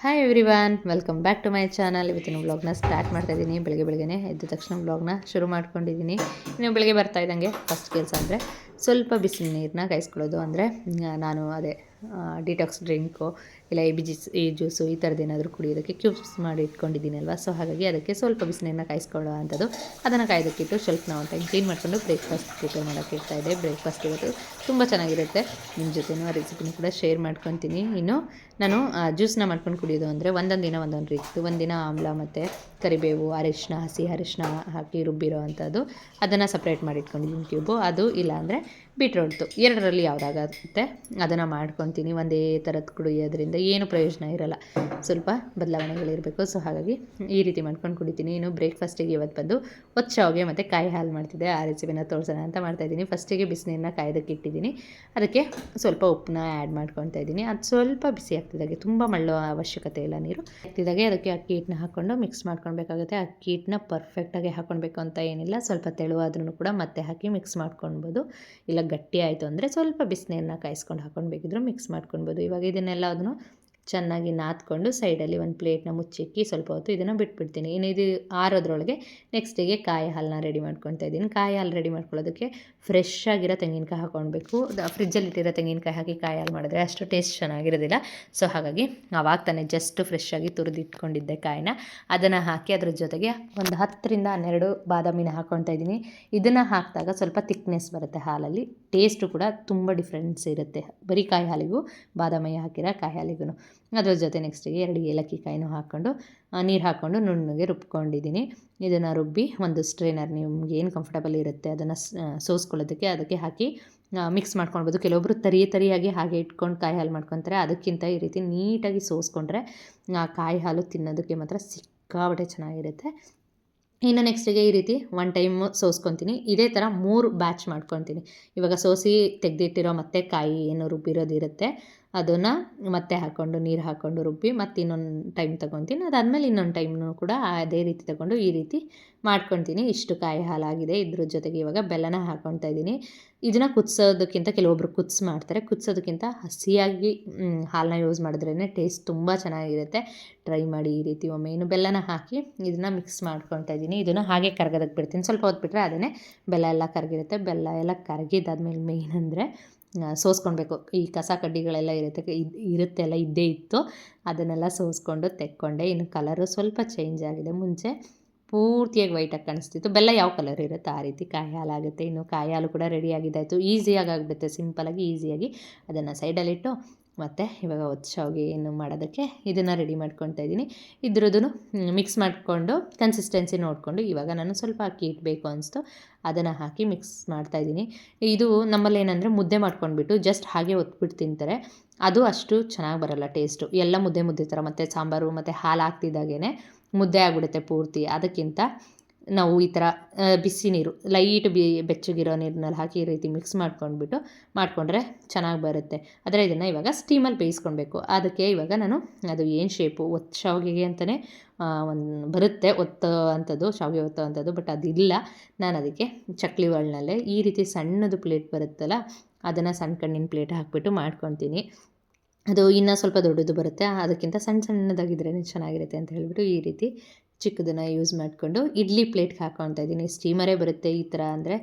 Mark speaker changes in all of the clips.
Speaker 1: Hi every welcome back to my channel ಇವತ್ತಿನ ವ್ಲಾಗ್ನ start ಮಾಡ್ತಾ ಇದ್ದೀನಿ ಬೆಳಗ್ಗೆ ಬೆಳಗ್ಗೆ ಎದ್ದ ತಕ್ಷಣ ವ್ಲಾಗ್ನ ಶುರು ಮಾಡ್ಕೊಂಡಿದ್ದೀನಿ ಇನ್ನು ಬೆಳಗ್ಗೆ ಬರ್ತಾ ಇದ್ದಂಗೆ ಫಸ್ಟ್ ಕೆಲಸ ಅಂದರೆ ಸ್ವಲ್ಪ ಬಿಸಿ ನೀರನ್ನ ಕಾಯಿಸ್ಕೊಳ್ಳೋದು ಅಂದರೆ ನಾನು ಅದೇ ಡಿಟಾಕ್ಸ್ ಡ್ರಿಂಕು ಇಲ್ಲ ಈ ಬಿಜಿ ಈ ಜ್ಯೂಸು ಈ ಥರದ್ದು ಏನಾದರೂ ಕುಡಿಯೋದಕ್ಕೆ ಕ್ಯೂಬ್ಸ್ ಮಾಡಿ ಇಟ್ಕೊಂಡಿದ್ದೀನಿ ಅಲ್ವಾ ಸೊ ಹಾಗಾಗಿ ಅದಕ್ಕೆ ಸ್ವಲ್ಪ ಬಿಸಿನೀರನ್ನ ಕಾಯಿಸ್ಕೊಳ್ಳೋ ಅಂಥದ್ದು. ಅದನ್ನು ಕಾಯ್ದಕ್ಕಿಟ್ಟು ಸ್ವಲ್ಪ ನಾವು ಟೈಮ್ ಕ್ಲೀನ್ ಮಾಡಿಕೊಂಡು ಬ್ರೇಕ್ಫಾಸ್ಟ್ ಪ್ರಿಪೇರ್ ಮಾಡೋಕ್ಕೆ ಇರ್ತಾ ಇದೆ ಬ್ರೇಕ್ಫಾಸ್ಟ್ ಇವತ್ತು ತುಂಬ ಚೆನ್ನಾಗಿರುತ್ತೆ. ನಿಮ್ಮ ಜೊತೆನೂ ಆ ರೆಸಿಪಿನೂ ಕೂಡ ಶೇರ್ ಮಾಡ್ಕೊತೀನಿ. ಇನ್ನು ನಾನು ಜ್ಯೂಸ್ನ ಮಾಡ್ಕೊಂಡು ಕುಡಿಯೋದು ಅಂದರೆ ಒಂದೊಂದು ದಿನ ಒಂದೊಂದು ರೀತಿ. ಒಂದಿನ ಆಮ್ಲ ಮತ್ತು ಕರಿಬೇವು ಅರಿಶಿನ ಹಸಿ ಅರಿಶಿನ ಹಾಕಿ ರುಬ್ಬಿರೋ ಅಂಥದ್ದು. ಅದನ್ನು ಸಪ್ರೇಟ್ ಮಾಡಿ ಇಟ್ಕೊಂಡಿದ್ದೀನಿ ಕ್ಯೂಬು ಅದು ಇಲ್ಲ ಅಂದರೆ ಬೀಟ್ರೋಟ್ದು ಎರಡರಲ್ಲಿ ಯಾವುದಾಗತ್ತೆ ಅದನ್ನು ಮಾಡ್ಕೊತೀನಿ. ಒಂದೇ ಥರದ್ದು ಕುಡಿಯೋದ್ರಿಂದ ಏನು ಪ್ರಯೋಜನ ಇರಲ್ಲ. ಸ್ವಲ್ಪ ಬದಲಾವಣೆಗಳಿರಬೇಕು ಸೊ ಹಾಗಾಗಿ ಈ ರೀತಿ ಮಾಡ್ಕೊಂಡು ಕುಡಿತೀನಿ. ಇನ್ನು ಬ್ರೇಕ್ಫಾಸ್ಟಿಗೆ ಇವತ್ತು ಬಂದು ಒತ್ತು ಶಾವಿಗೆ ಮತ್ತು ಕಾಯಿ ಹಾಲು ಮಾಡ್ತಿದ್ದೆ. ಆ ರೆಸಿಪಿನ ತೋರಿಸೋಣ ಅಂತ ಮಾಡ್ತಾಯಿದ್ದೀನಿ ಫಸ್ಟಿಗೆ ಬಿಸಿನೀರನ್ನ ಕಾಯ್ದಕ್ಕೆ ಇಟ್ಟಿದ್ದೀನಿ. ಅದಕ್ಕೆ ಸ್ವಲ್ಪ ಉಪ್ಪನ್ನ ಆ್ಯಡ್ ಮಾಡ್ಕೊತಾ ಇದ್ದೀನಿ. ಅದು ಸ್ವಲ್ಪ ಬಿಸಿ ಆಗ್ತಿದ್ದಾಗೆ ತುಂಬ ಮಳ್ಳೋ ಅವಶ್ಯಕತೆ ಇಲ್ಲ ನೀರು. ಆಗ್ತಿದ್ದಾಗೆ ಅದಕ್ಕೆ ಅಕ್ಕಿ ಹಿಟ್ಟನ್ನ ಹಾಕ್ಕೊಂಡು ಮಿಕ್ಸ್ ಮಾಡ್ಕೊಳ್ಬೇಕಾಗುತ್ತೆ. ಅಕ್ಕಿ ಹಿಟ್ಟನ್ನ ಪರ್ಫೆಕ್ಟಾಗಿ ಹಾಕ್ಕೊಳ್ಬೇಕು ಅಂತ ಏನಿಲ್ಲ. ಸ್ವಲ್ಪ ತೆಳುವಾದ್ರೂ ಕೂಡ ಮತ್ತೆ ಹಾಕಿ ಮಿಕ್ಸ್ ಮಾಡ್ಕೊಳ್ಬೋದು. ಇಲ್ಲ ಗಟ್ಟಿ ಆಯಿತು ಅಂದರೆ ಸ್ವಲ್ಪ ಬಿಸಿನೀರನ್ನ ಕಾಯಿಸ್ಕೊಂಡು ಹಾಕ್ಕೊಂಡು ಬೇಕಿದ್ರು ಮಿಕ್ಸ್ ಮಾಡ್ಕೊಳ್ಬೋದು. ಇವಾಗ ಇದನ್ನೆಲ್ಲ ಅದನ್ನು ಚೆನ್ನಾಗಿ ನಾದ್ಕೊಂಡು ಸೈಡಲ್ಲಿ ಒಂದು ಪ್ಲೇಟ್ನ ಮುಚ್ಚಿಕ್ಕಿ ಸ್ವಲ್ಪ ಹೊತ್ತು ಇದನ್ನು ಬಿಟ್ಬಿಡ್ತೀನಿ. ಇನ್ನು ಇದು ಆರೋದ್ರೊಳಗೆ ನೆಕ್ಸ್ಟಿಗೆ ಕಾಯಿ ಹಾಲನ್ನ ರೆಡಿ ಮಾಡ್ಕೊತಾ ಇದ್ದೀನಿ. ಕಾಯಿ ಹಾಲು ರೆಡಿ ಮಾಡ್ಕೊಳ್ಳೋದಕ್ಕೆ ಫ್ರೆಶ್ ಆಗಿರೋ ತೆಂಗಿನಕಾಯಿ ಹಾಕ್ಕೊಳ್ಬೇಕು. ಫ್ರಿಜ್ಜಲ್ಲಿ ಇಟ್ಟಿರೋ ತೆಂಗಿನಕಾಯಿ ಹಾಕಿ ಕಾಯಿ ಹಾಲು ಮಾಡಿದ್ರೆ ಅಷ್ಟು ಟೇಸ್ಟ್ ಚೆನ್ನಾಗಿರೋದಿಲ್ಲ. ಸೊ ಹಾಗಾಗಿ ಆವಾಗ ತಾನೇ ಜಸ್ಟ್ ಫ್ರೆಶ್ ಆಗಿ ತುರಿದಿಟ್ಕೊಂಡಿದ್ದೆ ಕಾಯಿನ. ಅದನ್ನು ಹಾಕಿ ಅದ್ರ ಜೊತೆಗೆ ಒಂದು ಹತ್ತರಿಂದ ಹನ್ನೆರಡು ಬಾದಾಮಿನ ಹಾಕ್ಕೊತಾ ಇದ್ದೀನಿ. ಇದನ್ನು ಹಾಕಿದಾಗ ಸ್ವಲ್ಪ ತಿಕ್ನೆಸ್ ಬರುತ್ತೆ ಹಾಲಲ್ಲಿ. ಟೇಸ್ಟು ಕೂಡ ತುಂಬ ಡಿಫ್ರೆನ್ಸ್ ಇರುತ್ತೆ. ಬರೀ ಕಾಯಿ ಹಾಲಿಗೂ ಬಾದಾಮಿ ಹಾಕಿರೋ ಕಾಯಿ ಹಾಲಿಗೂ ಅದ್ರ ಜೊತೆ ನೆಕ್ಸ್ಟಿಗೆ ಎರಡು ಏಲಕ್ಕಿ ಕಾಯಿನೂ ಹಾಕ್ಕೊಂಡು ನೀರು ಹಾಕ್ಕೊಂಡು ನುಣ್ಣಗೆ ರುಬ್ಕೊಂಡಿದ್ದೀನಿ. ಇದನ್ನು ರುಬ್ಬಿ ಒಂದು ಸ್ಟ್ರೈನರ್ ನಿಮ್ಗೆ ಏನು ಕಂಫರ್ಟಬಲ್ ಇರುತ್ತೆ ಅದನ್ನು ಸೋಸ್ಕೊಳ್ಳೋದಕ್ಕೆ ಅದಕ್ಕೆ ಹಾಕಿ ಮಿಕ್ಸ್ ಮಾಡ್ಕೊಳ್ಬೋದು. ಕೆಲವೊಬ್ಬರು ತರಿ ತರಿಯಾಗಿ ಹಾಗೆ ಇಟ್ಕೊಂಡು ಕಾಯಿ ಹಾಲು ಮಾಡ್ಕೊತಾರೆ. ಅದಕ್ಕಿಂತ ಈ ರೀತಿ ನೀಟಾಗಿ ಸೋಸ್ಕೊಂಡ್ರೆ ಕಾಯಿ ಹಾಲು ತಿನ್ನೋದಕ್ಕೆ ಮಾತ್ರ ಸಿಕ್ಕಾಬಟ್ಟೆ ಚೆನ್ನಾಗಿರುತ್ತೆ. ಇನ್ನು ನೆಕ್ಸ್ಟಿಗೆ ಈ ರೀತಿ ಒನ್ ಟೈಮ್ ಸೋಸ್ಕೊತೀನಿ. ಇದೇ ಥರ ಮೂರು ಬ್ಯಾಚ್ ಮಾಡ್ಕೊತೀನಿ. ಇವಾಗ ಸೋಸಿ ತೆಗೆದಿಟ್ಟಿರೋ ಮತ್ತೆ ಕಾಯಿ ಏನು ರುಬ್ಬಿರೋದಿರುತ್ತೆ. ಅದನ್ನು ಮತ್ತೆ ಹಾಕ್ಕೊಂಡು ನೀರು ಹಾಕ್ಕೊಂಡು ರುಬ್ಬಿ ಮತ್ತೆ ಇನ್ನೊಂದು ಟೈಮ್ ತೊಗೊತೀನಿ. ಅದಾದಮೇಲೆ ಇನ್ನೊಂದು ಟೈಮ್ನೂ ಕೂಡ ಅದೇ ರೀತಿ ತಗೊಂಡು ಈ ರೀತಿ ಮಾಡ್ಕೊತೀನಿ. ಇಷ್ಟು ಕಾಯಿ ಹಾಲಾಗಿದೆ. ಇದ್ರ ಜೊತೆಗೆ ಇವಾಗ ಬೆಲ್ಲನ ಹಾಕ್ಕೊತಾ ಇದ್ದೀನಿ. ಇದನ್ನು ಕುದಿಸೋದಕ್ಕಿಂತ ಕೆಲವೊಬ್ರು ಕುದಿಸಿ ಮಾಡ್ತಾರೆ. ಕುದಿಸೋದಕ್ಕಿಂತ ಹಸಿಯಾಗಿ ಹಾಲನ್ನ ಯೂಸ್ ಮಾಡಿದ್ರೇ ಟೇಸ್ಟ್ ತುಂಬ ಚೆನ್ನಾಗಿರುತ್ತೆ. ಟ್ರೈ ಮಾಡಿ ಈ ರೀತಿ ಒಮ್ಮೆ ಇನ್ನು ಬೆಲ್ಲನ ಹಾಕಿ ಇದನ್ನು ಮಿಕ್ಸ್ ಮಾಡ್ಕೊತಾ ಇದ್ದೀನಿ. ಇದನ್ನು ಹಾಗೆ ಕರ್ಗೋದಕ್ಕೆ ಬಿಡ್ತೀನಿ. ಸ್ವಲ್ಪ ಹೊತ್ತು ಬಿಟ್ಟರೆ ಅದನ್ನೇ ಬೆಲ್ಲ ಎಲ್ಲ ಕರಗಿರುತ್ತೆ. ಬೆಲ್ಲ ಎಲ್ಲ ಕರಗಿದ್ದಾದ್ಮೇಲೆ ಮೇಯ್ನ್ ಅಂದರೆ ಸೋಸ್ಕೊಳ್ಬೇಕು ಈ ಕಸ ಕಡ್ಡಿಗಳೆಲ್ಲ ಇರುತ್ತೆ ಇರುತ್ತೆ ಅಲ್ಲ ಇದ್ದೇ ಇತ್ತು. ಅದನ್ನೆಲ್ಲ ಸೋಸ್ಕೊಂಡು ತೆಕ್ಕೊಂಡೆ. ಇನ್ನು ಕಲರು ಸ್ವಲ್ಪ ಚೇಂಜ್ ಆಗಿದೆ. ಮುಂಚೆ ಪೂರ್ತಿಯಾಗಿ ವೈಟಾಗಿ ಕಾಣಿಸ್ತಿತ್ತು. ಬೆಲ್ಲ ಯಾವ ಕಲರ್ ಇರುತ್ತೆ ಆ ರೀತಿ ಕಾಯಿ ಹಾಲಾಗುತ್ತೆ ಇನ್ನು ಕಾಯಿ ಹಾಲು ಕೂಡ ರೆಡಿ ಆಗಿದ್ದಾಯಿತು ಈಸಿಯಾಗಿ ಆಗಿಬಿಡುತ್ತೆ. ಸಿಂಪಲಾಗಿ ಈಸಿಯಾಗಿ ಅದನ್ನು ಸೈಡಲ್ಲಿಟ್ಟು ಮತ್ತು ಇವಾಗ ಒತ್ತು ಶಾವಿಗೆ ಏನು ಮಾಡೋದಕ್ಕೆ ಇದನ್ನು ರೆಡಿ ಮಾಡ್ಕೊತಾ ಇದ್ದೀನಿ. ಇದ್ರದ್ದು ಮಿಕ್ಸ್ ಮಾಡಿಕೊಂಡು ಕನ್ಸಿಸ್ಟೆನ್ಸಿ ನೋಡಿಕೊಂಡು ಇವಾಗ ನಾನು ಸ್ವಲ್ಪ ಅಕ್ಕಿ ಇಡಬೇಕು ಅನಿಸ್ತು. ಅದನ್ನು ಹಾಕಿ ಮಿಕ್ಸ್ ಮಾಡ್ತಾಯಿದ್ದೀನಿ ಇದು ನಮ್ಮಲ್ಲಿ ಏನಂದರೆ ಮುದ್ದೆ ಮಾಡ್ಕೊಂಡ್ಬಿಟ್ಟು ಜಸ್ಟ್ ಹಾಗೆ ಒತ್ಬಿಟ್ಟು ತಿಂತಾರೆ. ಅದು ಅಷ್ಟು ಚೆನ್ನಾಗಿ ಬರೋಲ್ಲ ಟೇಸ್ಟು ಎಲ್ಲ ಮುದ್ದೆ ಮುದ್ದೆ ಥರ ಮತ್ತು ಸಾಂಬಾರು ಮತ್ತು ಹಾಲು ಹಾಕ್ತಿದ್ದಾಗೇ ಮುದ್ದೆ ಆಗಿಬಿಡುತ್ತೆ ಪೂರ್ತಿ. ಅದಕ್ಕಿಂತ ನಾವು ಈ ಥರ ಬಿಸಿ ನೀರು, ಲೈಟ್ ಬಿ, ಬೆಚ್ಚಗಿರೋ ನೀರಿನಲ್ಲಿ ಹಾಕಿ ಈ ರೀತಿ ಮಿಕ್ಸ್ ಮಾಡ್ಕೊಂಡ್ಬಿಟ್ಟು ಮಾಡಿಕೊಂಡ್ರೆ ಚೆನ್ನಾಗಿ ಬರುತ್ತೆ. ಆದರೆ ಇದನ್ನು ಇವಾಗ ಸ್ಟೀಮಲ್ಲಿ ಬೇಯಿಸ್ಕೊಳ್ಬೇಕು. ಅದಕ್ಕೆ ಇವಾಗ ನಾನು ಅದು ಏನು ಶೇಪು ಒತ್ತು ಶಾವಿಗೆಗೆ ಅಂತಲೇ ಒಂದು ಬರುತ್ತೆ, ಒತ್ತು ಅಂಥದ್ದು, ಶಾವಿಗೆ ಒತ್ತೋ ಅಂಥದ್ದು ಬಟ್ ಅದಿಲ್ಲ. ನಾನು ಅದಕ್ಕೆ ಚಕ್ಲಿ ಒಳ್ನಲ್ಲೇ ಈ ರೀತಿ ಸಣ್ಣದು ಪ್ಲೇಟ್ ಬರುತ್ತಲ್ಲ, ಅದನ್ನು ಸಣ್ಣ ಕಣ್ಣಿನ ಪ್ಲೇಟ್ ಹಾಕಿಬಿಟ್ಟು ಮಾಡ್ಕೊತೀನಿ. ಅದು ಇನ್ನೂ ಸ್ವಲ್ಪ ದೊಡ್ಡದು ಬರುತ್ತೆ, ಅದಕ್ಕಿಂತ ಸಣ್ಣ ಸಣ್ಣದಾಗಿದ್ರೇ ಚೆನ್ನಾಗಿರುತ್ತೆ ಅಂತ ಹೇಳಿಬಿಟ್ಟು ಈ ರೀತಿ ಚಿಕ್ಕದನ್ನು ಯೂಸ್ ಮಾಡಿಕೊಂಡು ಇಡ್ಲಿ ಪ್ಲೇಟ್ಗೆ ಹಾಕ್ಕೊಳ್ತಾ ಇದ್ದೀನಿ. ಸ್ಟೀಮರೇ ಬರುತ್ತೆ ಈ ಥರ ಅಂದರೆ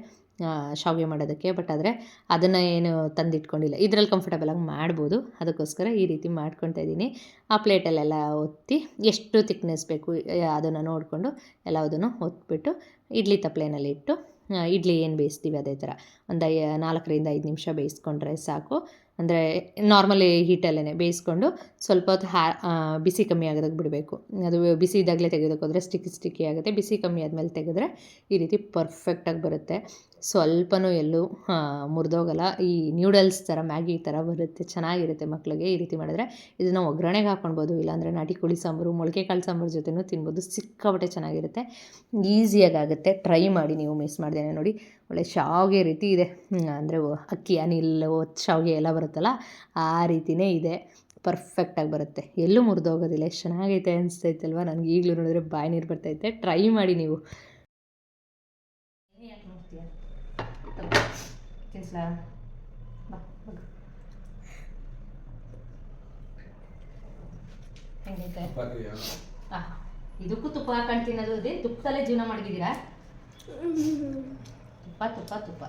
Speaker 1: ಶಾವಿಗೆ ಮಾಡೋದಕ್ಕೆ ಬಟ್ ಆದರೆ ಅದನ್ನು ಏನು ತಂದಿಟ್ಕೊಂಡಿಲ್ಲ. ಇದರಲ್ಲಿ ಕಂಫರ್ಟಬಲಾಗಿ ಮಾಡ್ಬೋದು. ಅದಕ್ಕೋಸ್ಕರ ಈ ರೀತಿ ಮಾಡ್ಕೊತಾ ಇದ್ದೀನಿ. ಆ ಪ್ಲೇಟಲ್ಲೆಲ್ಲ ಒತ್ತಿ ಎಷ್ಟು ತಿಕ್ನೆಸ್ ಬೇಕು ಅದನ್ನು ನೋಡಿಕೊಂಡು ಎಲ್ಲದನ್ನು ಒತ್ಬಿಟ್ಟು ಇಡ್ಲಿ ತಪ್ಪಲೆನಲ್ಲಿ ಇಟ್ಟು ಇಡ್ಲಿ ಏನು ಬೇಯಿಸ್ತೀವಿ ಅದೇ ಥರ ಒಂದು ನಾಲ್ಕರಿಂದ ಐದು ನಿಮಿಷ ಬೇಯಿಸ್ಕೊಂಡ್ರೆ ಸಾಕು. ಅಂದರೆ ನಾರ್ಮಲಿ ಹೀಟಲ್ಲೇ ಬೇಯಿಸ್ಕೊಂಡು ಸ್ವಲ್ಪ ಹೊತ್ತು ಹಾ ಬಿಸಿ ಕಮ್ಮಿ ಆಗೋದಕ್ಕೆ ಬಿಡಬೇಕು. ಅದು ಬಿಸಿ ಇದ್ದಾಗಲೇ ತೆಗೆಯೋದಕ್ಕೆ ಹೋದರೆ ಸ್ಟಿಕ್ಕಿ ಸ್ಟಿಕ್ಕಿ ಆಗುತ್ತೆ. ಬಿಸಿ ಕಮ್ಮಿ ಆದಮೇಲೆ ತೆಗೆದ್ರೆ ಈ ರೀತಿ ಪರ್ಫೆಕ್ಟಾಗಿ ಬರುತ್ತೆ. ಸ್ವಲ್ಪನೂ ಎಲ್ಲೂ ಮುರಿದೋಗಲ್ಲ. ಈ ನ್ಯೂಡಲ್ಸ್ ಥರ ಮ್ಯಾಗಿ ಥರ ಬರುತ್ತೆ, ಚೆನ್ನಾಗಿರುತ್ತೆ ಮಕ್ಕಳಿಗೆ ಈ ರೀತಿ ಮಾಡಿದ್ರೆ. ಇದನ್ನು ಒಗ್ಗರಣೆಗೆ ಹಾಕ್ಕೊಳ್ಬೋದು ಇಲ್ಲಾಂದರೆ ನಾಟಿ ಕೋಳಿ ಸಾಂಬಾರು, ಮೊಳಕೆ ಕಾಳು ಸಾಂಬಾರು ಜೊತೆನೂ ತಿನ್ಬೋದು, ಸಿಕ್ಕಾಪಟ್ಟೆ ಚೆನ್ನಾಗಿರುತ್ತೆ. ಈಸಿಯಾಗುತ್ತೆ ಟ್ರೈ ಮಾಡಿ ನೀವು ಮಿಸ್ ಮಾಡ್ದೇನೆ ನೋಡಿ. ಒಳ್ಳೆ ಶಾವಿಗೆ ರೀತಿ ಇದೆ. ಅಂದರೆ ಅಕ್ಕಿ, ಅನಿಲ್ ಶಾವಿಗೆ ಎಲ್ಲ ಬರುತ್ತಲ್ಲ, ಆ ರೀತಿಯೇ ಇದೆ. ಪರ್ಫೆಕ್ಟಾಗಿ ಬರುತ್ತೆ. ಎಲ್ಲೂ ಮುರಿದೋಗೋದಿಲ್ಲ, ಎಷ್ಟು ಚೆನ್ನಾಗೈತೆ ಅನಿಸ್ತೈತಲ್ವ? ನನಗೆ ಈಗಲೂ ನೋಡಿದ್ರೆ ಬಾಯಿ ನೀರು ಬರ್ತೈತೆ ಟ್ರೈ ಮಾಡಿ ನೀವು. ಹೆಂಗೈತೆ?
Speaker 2: ಬಾಕಿ ಯಾವ
Speaker 1: ಆ, ಇದಕ್ಕೂ ತುಪ್ಪ ಹಾಕೊಂಡು ತಿನ್ನೋದು ಅದೇ ತುಪ್ಪದಲ್ಲೇ ಜೀವನ ಮಾಡಿದ್ದೀರಾ ತುಪ್ಪ ತುಪ್ಪ ತುಪ್ಪ.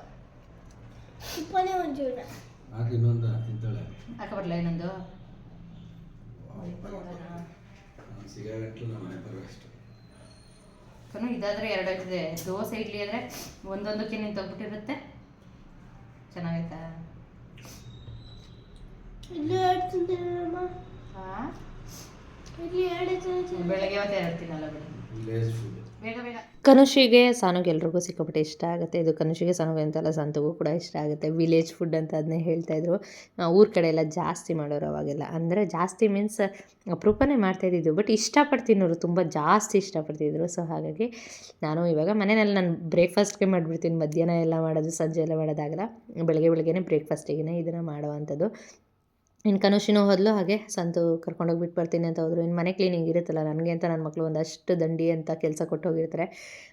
Speaker 3: ತುಪ್ಪನೇ ಒಂದು ಜೀವನ.
Speaker 2: ಹಾಕಿ ಇನ್ನೊಂದು ತಿಂತಾಳೆ.
Speaker 1: ಹಾಕಬರ್ಲ ಇನ್ನೊಂದು?
Speaker 2: ನಾನು ಸಿಗರೇಟ್ಲು ನಮ್ಮ ಮನೆ ಬರುವಷ್ಟು
Speaker 1: ಕನು ಇದಾದ್ರೆ ಎರಡು ಇದೆ ದೋಸೆ ಇಡ್ಲಿ ಆದರೆ ಒಂದೊಂದಕ್ಕೆ ನಿಂತೋಗ್ಬಿಟ್ಟಿರುತ್ತೆ. ಚೆನ್ನಾಗೈತಾ ಬೆಳಗ್ಗೆ ಮತ್ತೆ ಹೇಳ್ತೀನಲ್ಲ ಬಿಡಿ. ಕನುಷಿಗೆ ಸಾನುಗೆ ಎಲ್ರಿಗೂ ಸಿಕ್ಕಾಪಟ್ಟೆ ಇಷ್ಟ ಆಗುತ್ತೆ. ಇದು ಕನುಷಿಗೆ ಸಾನುಗೆ ಅಂತೆಲ್ಲ ಸಂತಗೂ ಕೂಡ ಇಷ್ಟ ಆಗುತ್ತೆ. ವಿಲೇಜ್ ಫುಡ್ ಅಂತ ಅದನ್ನೇ ಹೇಳ್ತಾಯಿದ್ರು ಊರ ಕಡೆ ಎಲ್ಲ ಜಾಸ್ತಿ ಮಾಡೋರು ಅವಾಗೆಲ್ಲ. ಅಂದರೆ ಜಾಸ್ತಿ ಮೀನ್ಸ್ ಅಪರೂಪನೇ ಮಾಡ್ತಾಯಿದ್ದಿದ್ದು ಬಟ್ ಇಷ್ಟಪಟ್ಟು ತುಂಬ ಜಾಸ್ತಿ ಇಷ್ಟಪಡ್ತಿದ್ರು. ಸೊ ಹಾಗಾಗಿ ನಾನು ಇವಾಗ ಮನೆಯಲ್ಲಿ ನಾನು ಬ್ರೇಕ್ಫಾಸ್ಟ್ಗೆ ಮಾಡಿಬಿಡ್ತೀನಿ. ಮಧ್ಯಾಹ್ನ ಎಲ್ಲ ಮಾಡೋದು, ಸಂಜೆ ಎಲ್ಲ ಮಾಡೋದಾಗಲ್ಲ. ಬೆಳಗ್ಗೆ, ಬೆಳಗ್ಗೆನೇ ಬ್ರೇಕ್ಫಾಸ್ಟಿಗೆ ಇದನ್ನು ಮಾಡುವಂಥದ್ದು. ಇನ್ನು ಕನುಷಿನೂ ಹೋದಲು ಹಾಗೆ ಸಂತು ಕರ್ಕೊಂಡೋಗಿ ಬಿಟ್ಟು ಬರ್ತೀನಿ ಅಂತ ಹೋದ್ರು. ಇನ್ನು ಮನೆ ಕ್ಲೀನಿಂಗ್ ಇರುತ್ತಲ್ಲ, ನನಗೆ ಅಂತ ನನ್ನ ಮಕ್ಕಳು ಒಂದಷ್ಟು ದಂಡಿ ಅಂತ ಕೆಲಸ ಕೊಟ್ಟು ಹೋಗಿರ್ತಾರೆ.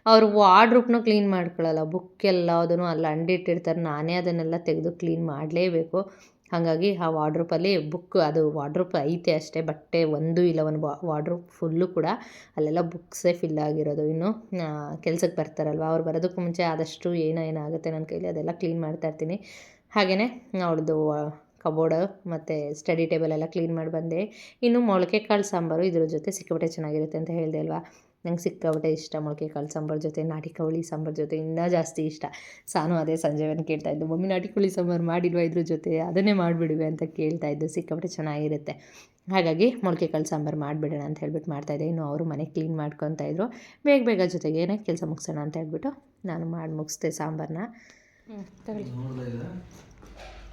Speaker 1: ಅವರು ವಾರ್ಡ್ರೂಪ್ನೂ ಕ್ಲೀನ್ ಮಾಡ್ಕೊಳ್ಳಲ್ಲ ಬುಕ್ ಎಲ್ಲದನ್ನು ಅಲ್ಲಿ ಅಂಡಿಟ್ಟಿರ್ತಾರೆ. ನಾನೇ ಅದನ್ನೆಲ್ಲ ತೆಗೆದು ಕ್ಲೀನ್ ಮಾಡಲೇಬೇಕು. ಹಾಗಾಗಿ ಆ ವಾರ್ಡ್ರೂಪಲ್ಲಿ ಬುಕ್ ಅದು ವಾರ್ಡ್ರೂಪ್ ಐತೆ ಅಷ್ಟೇ, ಬಟ್ಟೆ ಒಂದು ಇಲ್ಲ, ಒಂದು ವಾರ್ಡ್ರೂಪ್ ಫುಲ್ಲು ಕೂಡ ಅಲ್ಲೆಲ್ಲ ಬುಕ್ಸೇ ಫಿಲ್ ಆಗಿರೋದು ಇನ್ನು. ಕೆಲಸಕ್ಕೆ ಬರ್ತಾರಲ್ವ? ಅವ್ರು ಬರೋದಕ್ಕೂ ಮುಂಚೆ ಆದಷ್ಟು ಏನೋ ಏನಾಗುತ್ತೆ ನನ್ನ ಕೈಲಿ ಅದೆಲ್ಲ ಕ್ಲೀನ್ ಮಾಡ್ತಾ ಇರ್ತೀನಿ. ಹಾಗೆಯೇ ಅವ್ಳದ್ದು ಕಬೋರ್ಡ್ ಮತ್ತು ಸ್ಟಡಿ ಟೇಬಲ್ ಎಲ್ಲ ಕ್ಲೀನ್ ಮಾಡಿ ಬಂದೆ. ಇನ್ನು ಮೊಳಕೆ ಕಾಳು ಸಾಂಬಾರು ಇದ್ರ ಜೊತೆ ಸಿಕ್ಕಾಪಟ್ಟೆ ಚೆನ್ನಾಗಿರುತ್ತೆ ಅಂತ ಹೇಳಿದೆ ಅಲ್ವಾ? ನಂಗೆ ಸಿಕ್ಕಾಪಟ್ಟೆ ಇಷ್ಟ ಮೊಳಕೆ ಕಾಳು ಸಾಂಬಾರು ಜೊತೆ ನಾಟಿ ಕೋಳಿ ಸಾಂಬಾರು ಜೊತೆ ಇನ್ನೂ ಜಾಸ್ತಿ ಇಷ್ಟ. ಸಾನು ಅದೇ ಸಂಜೆ ಬಂದು ಕೇಳ್ತಾ ಇದ್ದು ಮಮ್ಮಿ ನಾಟಿ ಕೋಳಿ ಸಾಂಬಾರು ಮಾಡಿಲ್ವಾ ಇದ್ರ ಜೊತೆ? ಅದನ್ನೇ ಮಾಡಿಬಿಡುವೆ ಅಂತ ಕೇಳ್ತಾ ಇದ್ದು ಸಿಕ್ಕಾಪಟ್ಟೆ ಚೆನ್ನಾಗಿರುತ್ತೆ. ಹಾಗಾಗಿ ಮೊಳಕೆ ಕಾಳು ಸಾಂಬಾರು ಮಾಡಿಬಿಡೋಣ ಅಂತ ಹೇಳ್ಬಿಟ್ಟು ಮಾಡ್ತಾಯಿದ್ದೆ ಇನ್ನು ಅವರು ಮನೆ ಕ್ಲೀನ್ ಮಾಡ್ಕೊತಾ ಇದ್ರು. ಬೇಗ ಬೇಗ ಏನೇ ಕೆಲಸ ಮುಗಿಸೋಣ ಅಂತ ಹೇಳ್ಬಿಟ್ಟು ನಾನು ಮಾಡಿ ಮುಗಿಸ್ದೆ ಸಾಂಬಾರನ್ನ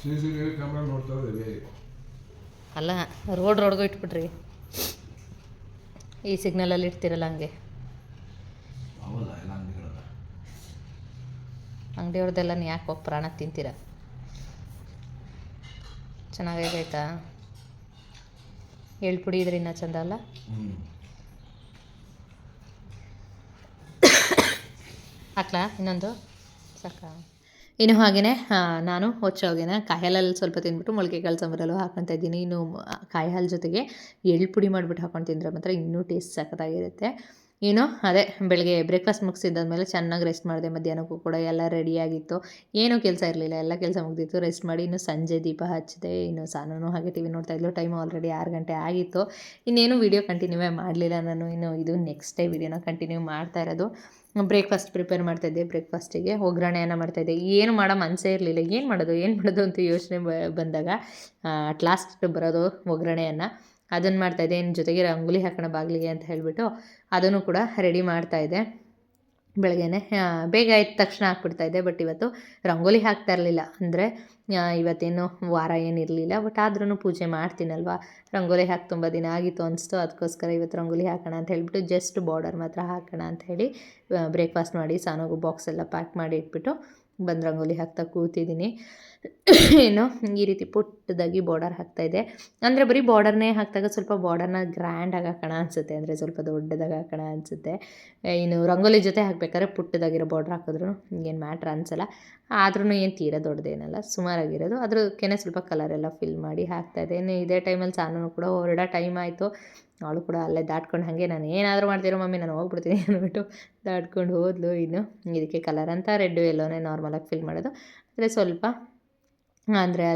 Speaker 2: C C T V camera ನೋಡ್ತಾ ಇದ್ದೀವಿ.
Speaker 1: ಅಲ್ಲ ರೋಡ್ ರೋಡ್ಗೂ ಇಟ್ಬಿಟ್ರಿ. ಈ ಸಿಗ್ನಲಲ್ಲಿ ಇಡ್ತೀರಲ್ಲ ಹಂಗೆ.
Speaker 2: ಅವಲ್ಲ ಎಲ್ಲ ಅಂಗಡಿಗಳಲ್ಲ.
Speaker 1: ಅಂಗಡಿಯವ್ರದ್ದೆಲ್ಲ ನೀವು ಯಾಕೆ ಹೋಗಿ ಪ್ರಾಣ ತಿಂತೀರ? ಚೆನ್ನಾಗೈತಾ ಹೇಳ್ಬಿಡಿ ಇದ್ರೆ ಇನ್ನೂ ಚಂದ ಅಲ್ಲ?
Speaker 2: ಹ್ಞೂ
Speaker 1: ಹಾಕ್ಲಾ ಇನ್ನೊಂದು? ಸಾಕಾ? ಇನ್ನು ಹಾಗೆಯೇ ನಾನು ಹೊಚ್ಚೋಗೆನ ಕಾಯಿ ಹಾಲಲ್ಲಿ ಸ್ವಲ್ಪ ತಿಂದ್ಬಿಟ್ಟು ಮೊಳಕೆ ಕಾಳು ಸಾಂಬಾರಲ್ಲೂ ಹಾಕ್ಕೊತಾ ಇದ್ದೀನಿ. ಇನ್ನು ಕಾಯಿ ಹಾಲು ಜೊತೆಗೆ ಎಳ್ಳು ಪುಡಿ ಮಾಡಿಬಿಟ್ಟು ಹಾಕ್ಕೊಂಡು ತಿಂದರೆ ಮಾತ್ರ ಇನ್ನೂ ಟೇಸ್ಟ್ ಸಖತ್ತಾಗಿರುತ್ತೆ. ಏನು ಅದೇ ಬೆಳಗ್ಗೆ ಬ್ರೇಕ್ಫಾಸ್ಟ್ ಮುಗಿಸಿದ್ದಾದ್ಮೇಲೆ ಚೆನ್ನಾಗಿ ರೆಸ್ಟ್ ಮಾಡಿದೆ, ಮಧ್ಯಾಹ್ನಕ್ಕೂ ಕೂಡ ಎಲ್ಲ ರೆಡಿಯಾಗಿತ್ತು ಏನೂ ಕೆಲಸ ಇರಲಿಲ್ಲ, ಎಲ್ಲ ಕೆಲಸ ಮುಗ್ದಿತ್ತು. ರೆಸ್ಟ್ ಮಾಡಿ ಇನ್ನು ಸಂಜೆ ದೀಪ ಹಚ್ಚಿದೆ. ಇನ್ನು ಸಾನೂ ಹಾಗೆ ಟಿ ವಿ ನೋಡ್ತಾ ಇದ್ಲು. ಟೈಮ್ ಆಲ್ರೆಡಿ ಆರು ಗಂಟೆ ಆಗಿತ್ತು. ಇನ್ನೇನು ವೀಡಿಯೋ ಕಂಟಿನ್ಯೂವೇ ಮಾಡಲಿಲ್ಲ ನಾನು. ಇನ್ನು ಇದು ನೆಕ್ಸ್ಟ್ ಡೇ ವೀಡಿಯೋನ ಕಂಟಿನ್ಯೂ ಮಾಡ್ತಾ ಇರೋದು. ಬ್ರೇಕ್ಫಾಸ್ಟ್ ಪ್ರಿಪೇರ್ ಮಾಡ್ತಾಯಿದ್ದೆ ಬ್ರೇಕ್ಫಾಸ್ಟಿಗೆ ಒಗ್ಗರಣೆಯನ್ನು ಮಾಡ್ತಾಯಿದ್ದೆ ಏನು ಮಾಡೋ ಮನಸ್ಸೇ ಇರಲಿಲ್ಲ. ಏನು ಮಾಡೋದು ಏನು ಮಾಡೋದು ಅಂತ ಯೋಚನೆ ಬಂದಾಗ ಅಟ್ ಲಾಸ್ಟ್ ಬರೋದು ಒಗ್ಗರಣೆಯನ್ನು. ಅದನ್ನು ಮಾಡ್ತಾಯಿದ್ದೆ ಇನ್ನು ಜೊತೆಗೆ ರಂಗೋಲಿ ಹಾಕೋಣ ಬಾಗಿಲಿಗೆ ಅಂತ ಹೇಳಿಬಿಟ್ಟು ಅದನ್ನು ಕೂಡ ರೆಡಿ ಮಾಡ್ತಾಯಿದ್ದೆ ಬೆಳಗ್ಗೆನೆ ಬೇಗ ಎದ್ದ ತಕ್ಷಣ ಹಾಕ್ಬಿಡ್ತಾಯಿದ್ದೆ ಬಟ್ ಇವತ್ತು ರಂಗೋಲಿ ಹಾಕ್ತಾ ಇರಲಿಲ್ಲ. ಅಂದರೆ ಇವತ್ತೇನು ವಾರ ಏನಿರಲಿಲ್ಲ ಬಟ್ ಆದ್ರೂ ಪೂಜೆ ಮಾಡ್ತೀನಲ್ವ? ರಂಗೋಲಿ ಹಾಕಿ ತುಂಬ ದಿನ ಆಗಿತ್ತು ಅನಿಸ್ತು. ಅದಕ್ಕೋಸ್ಕರ ಇವತ್ತು ರಂಗೋಲಿ ಹಾಕೋಣ ಅಂತ ಹೇಳಿಬಿಟ್ಟು ಜಸ್ಟ್ ಬಾರ್ಡರ್ ಮಾತ್ರ ಹಾಕೋಣ ಅಂತ ಹೇಳಿ ಬ್ರೇಕ್ಫಾಸ್ಟ್ ಮಾಡಿ ಸಾನೋಗು ಬಾಕ್ಸ್ ಎಲ್ಲ ಪ್ಯಾಕ್ ಮಾಡಿ ಇಟ್ಬಿಟ್ಟು ಬಂದು ರಂಗೋಲಿ ಹಾಕ್ತಾ ಕೂತಿದ್ದೀನಿ. ಏನು ಈ ರೀತಿ ಪುಟ್ಟದಾಗಿ ಬಾರ್ಡರ್ ಹಾಕ್ತಾಯಿದ್ದೆ ಅಂದರೆ ಬರೀ ಬಾರ್ಡರ್ನೇ ಹಾಕಿದಾಗ ಸ್ವಲ್ಪ ಬಾರ್ಡರ್ನ ಗ್ರ್ಯಾಂಡಾಗಿ ಹಾಕೋಣ ಅನಿಸುತ್ತೆ. ಅಂದರೆ ಸ್ವಲ್ಪ ದೊಡ್ಡದಾಗಿ ಹಾಕೋಣ ಅನಿಸುತ್ತೆ. ಇನ್ನು ರಂಗೋಲಿ ಜೊತೆ ಹಾಕ್ಬೇಕಾದ್ರೆ ಪುಟ್ಟದಾಗಿರೋ ಬಾರ್ಡರ್ ಹಾಕಿದ್ರು ಏನು ಮ್ಯಾಟ್ರ್ ಅನಿಸಲ್ಲ. ಆದ್ರೂ ಏನು ತೀರಾ ದೊಡ್ಡದೇನಲ್ಲ, ಸುಮಾರಾಗಿರೋದು. ಅದ್ರಕ್ಕೇ ಸ್ವಲ್ಪ ಕಲರ್ ಎಲ್ಲ ಫಿಲ್ ಮಾಡಿ ಹಾಕ್ತಾಯಿದ್ದೆ ಇನ್ನು ಇದೇ ಟೈಮಲ್ಲಿ ಸಾನು ಕೂಡ ಹೊರಡೋ ಟೈಮ್ ಆಯಿತು. ಅವಳು ಕೂಡ ಅಲ್ಲೇ ದಾಟ್ಕೊಂಡು ಹಾಗೆ ನಾನು ಏನಾದರೂ ಮಾಡ್ತೀರೋ ಮಮ್ಮಿ, ನಾನು ಹೋಗ್ಬಿಡ್ತೀನಿ ಅಂದ್ಬಿಟ್ಟು ದಾಟ್ಕೊಂಡು ಹೋದ್ಲು ಇನ್ನು. ಇದಕ್ಕೆ ಕಲರ್ ಅಂತ ರೆಡ್ಡು ಎಲ್ಲೋನೇ ನಾರ್ಮಲಾಗಿ ಫಿಲ್ ಮಾಡೋದು. ಆದರೆ ಸ್ವಲ್ಪ, ಅಂದರೆ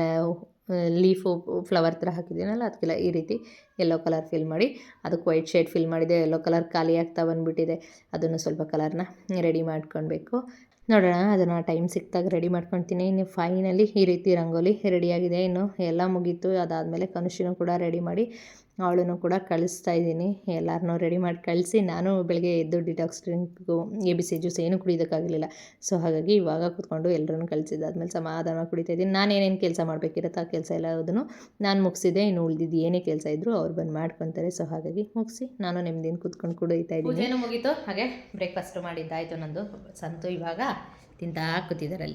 Speaker 1: ಲೀಫು ಫ್ಲವರ್ ಥರ ಹಾಕಿದ್ದೀನಲ್ಲ ಅದಕ್ಕೆಲ್ಲ ಈ ರೀತಿ ಎಲ್ಲೋ ಕಲರ್ ಫಿಲ್ ಮಾಡಿ, ಅದಕ್ಕೆ ವೈಟ್ ಶೇಡ್ ಫಿಲ್ ಮಾಡಿದೆ ಎಲ್ಲೋ ಕಲರ್ ಖಾಲಿ ಆಗ್ತಾ ಬಂದುಬಿಟ್ಟಿದೆ. ಅದನ್ನು ಸ್ವಲ್ಪ ಕಲರ್ನ ರೆಡಿ ಮಾಡ್ಕೊಳ್ಬೇಕು. ನೋಡೋಣ, ಅದನ್ನು ಟೈಮ್ ಸಿಕ್ಕಿದಾಗ ರೆಡಿ ಮಾಡ್ಕೊತೀನಿ ಇನ್ನು ಫೈನಲಿ ಈ ರೀತಿ ರಂಗೋಲಿ ರೆಡಿಯಾಗಿದೆ ಇನ್ನು ಎಲ್ಲ ಮುಗೀತು. ಅದಾದಮೇಲೆ ಕನುಷಿನೂ ಕೂಡ ರೆಡಿ ಮಾಡಿ ಅವಳನ್ನು ಕೂಡ ಕಳಿಸ್ತಾ ಇದ್ದೀನಿ. ಎಲ್ಲರನ್ನೂ ರೆಡಿ ಮಾಡಿ ಕಳಿಸಿ, ನಾನು ಬೆಳಗ್ಗೆ ಎದ್ದು detox drink A B C juice ಏನು ಕುಡಿಯೋದಕ್ಕಾಗಲಿಲ್ಲ. ಸೊ ಹಾಗಾಗಿ ಇವಾಗ ಕೂತ್ಕೊಂಡು ಎಲ್ಲರನ್ನು ಕಳಿಸಿದ್ದಾದ್ಮೇಲೆ ಸಮಾಧಾನವಾಗಿ ಕುಡಿತಾ ಇದ್ದೀನಿ. ನಾನು ಏನೇನು ಕೆಲಸ ಮಾಡಬೇಕಿರುತ್ತೆ ಆ ಕೆಲಸ ಎಲ್ಲದನ್ನು ನಾನು ಮುಗಿಸಿದೆ ಇನ್ನು ಉಳಿದಿದ್ದು ಏನೇ ಕೆಲಸ ಇದ್ದರೂ ಅವ್ರು ಬಂದು ಮಾಡ್ಕೊತಾರೆ. ಸೊ ಹಾಗಾಗಿ ಮುಗಿಸಿ, ನಾನು ನೆಮ್ಮದಿನ ಕೂತ್ಕೊಂಡು ಕುಡಿತಾ ಇದ್ದೀನಿ. ಏನು ಮುಗೀತು. ಹಾಗೆ ಬ್ರೇಕ್ಫಾಸ್ಟು ಮಾಡಿದ್ದಾಯಿತು ನಂದು. ಸಂತು ಇವಾಗ ತಿಂತಾ ಕೂತಿದ್ದಾರೆ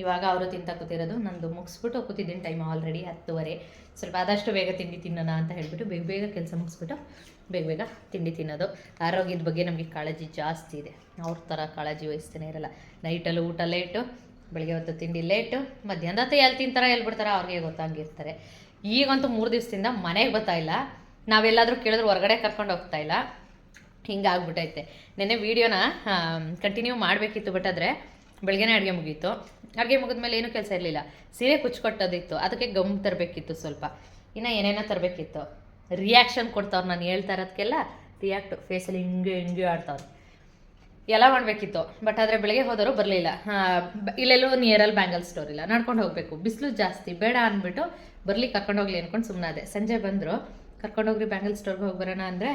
Speaker 1: ಇವಾಗ ಅವರು ತಿಂತ ಕೂತಿರೋದು. ನಂದು ಮುಗಿಸ್ಬಿಟ್ಟು ಕೂತಿದ್ದೀನಿ ಟೈಮ್ ಆಲ್ರೆಡಿ ಹತ್ತುವರೆ. ಸ್ವಲ್ಪ ಆದಷ್ಟು ಬೇಗ ತಿಂಡಿ ತಿನ್ನೋಣ ಅಂತ ಹೇಳ್ಬಿಟ್ಟು ಬೇಗ ಬೇಗ ಕೆಲಸ ಮುಗಿಸ್ಬಿಟ್ಟು ಬೇಗ ಬೇಗ ತಿಂಡಿ ತಿನ್ನೋದು. ಆರೋಗ್ಯದ ಬಗ್ಗೆ ನಮಗೆ ಕಾಳಜಿ ಜಾಸ್ತಿ ಇದೆ. ಅವ್ರ ಥರ ಕಾಳಜಿ ವಹಿಸ್ತಾನೆ ಇರಲ್ಲ. ನೈಟಲ್ಲೂ ಊಟ ಲೇಟು ಬೆಳಗ್ಗೆ ಹೊತ್ತು ತಿಂಡಿ ಲೇಟು ಮಧ್ಯಾಹ್ನದ ಹೊತ್ತು ಎಲ್ಲಿ ತಿಂತಾರೆ ಎಲ್ಲಿ ಬಿಡ್ತಾರೆ ಅವ್ರಿಗೆ ಗೊತ್ತಾಗಿರ್ತಾರೆ. ಈಗಂತೂ ಮೂರು ದಿವಸದಿಂದ ಮನೆಗೆ ಬರ್ತಾಯಿಲ್ಲ ನಾವೆಲ್ಲಾದರೂ ಕೇಳಿದ್ರು ಹೊರಗಡೆ ಕರ್ಕೊಂಡು ಹೋಗ್ತಾ ಇಲ್ಲ. ಹಿಂಗಾಗ್ಬಿಟ್ಟೈತೆ ನೆನ್ನೆ ವೀಡಿಯೋನ ಕಂಟಿನ್ಯೂ ಮಾಡಬೇಕಿತ್ತು ಬಟ್ ಆದರೆ ಬೆಳಗ್ಗೆನೇ ಅಡುಗೆ ಮುಗೀತು. ಅಡುಗೆ ಮುಗಿದ್ಮೇಲೆ ಏನೂ ಕೆಲಸ ಇರಲಿಲ್ಲ. ಸೀರೆ ಕುಚ್ಕೊಟ್ಟೋದಿತ್ತು. ಅದಕ್ಕೆ ಗಮ್ ತರಬೇಕಿತ್ತು ಸ್ವಲ್ಪ. ಇನ್ನು ಏನೇನೋ ತರಬೇಕಿತ್ತು. ರಿಯಾಕ್ಷನ್ ಕೊಡ್ತಾವ್ರು ನಾನು ಹೇಳ್ತಾ ಇರೋದಕ್ಕೆಲ್ಲ ರಿಯಾಕ್ಟ್ ಫೇಸಲ್ಲಿ ಹಿಂಗೆ ಹಿಂಗೆ ಆಡ್ತಾವ್ರು. ಎಲ್ಲ ಮಾಡಬೇಕಿತ್ತು. ಬಟ್ ಆದರೆ ಬೆಳಗ್ಗೆ ಹೋದವರು ಬರಲಿಲ್ಲ. ಇಲ್ಲೆಲ್ಲೂ ನಿಯರಲ್ಲಿ ಬ್ಯಾಂಗಲ್ ಸ್ಟೋರ್ ಇಲ್ಲ. ನಡ್ಕೊಂಡು ಹೋಗಬೇಕು. ಬಿಸಿಲು ಜಾಸ್ತಿ, ಬೇಡ ಅಂದ್ಬಿಟ್ಟು ಬರ್ಲಿಕ್ಕೆ ಕರ್ಕೊಂಡೋಗ್ಲಿ ಅಂದ್ಕೊಂಡು ಸುಮ್ಮನಾದೆ ಸಂಜೆ ಬಂದರು. ಕರ್ಕೊಂಡೋಗ್ರಿ ಬ್ಯಾಂಗಲ್ ಸ್ಟೋರ್ಗೆ ಹೋಗಿ ಬರೋಣ ಅಂದರೆ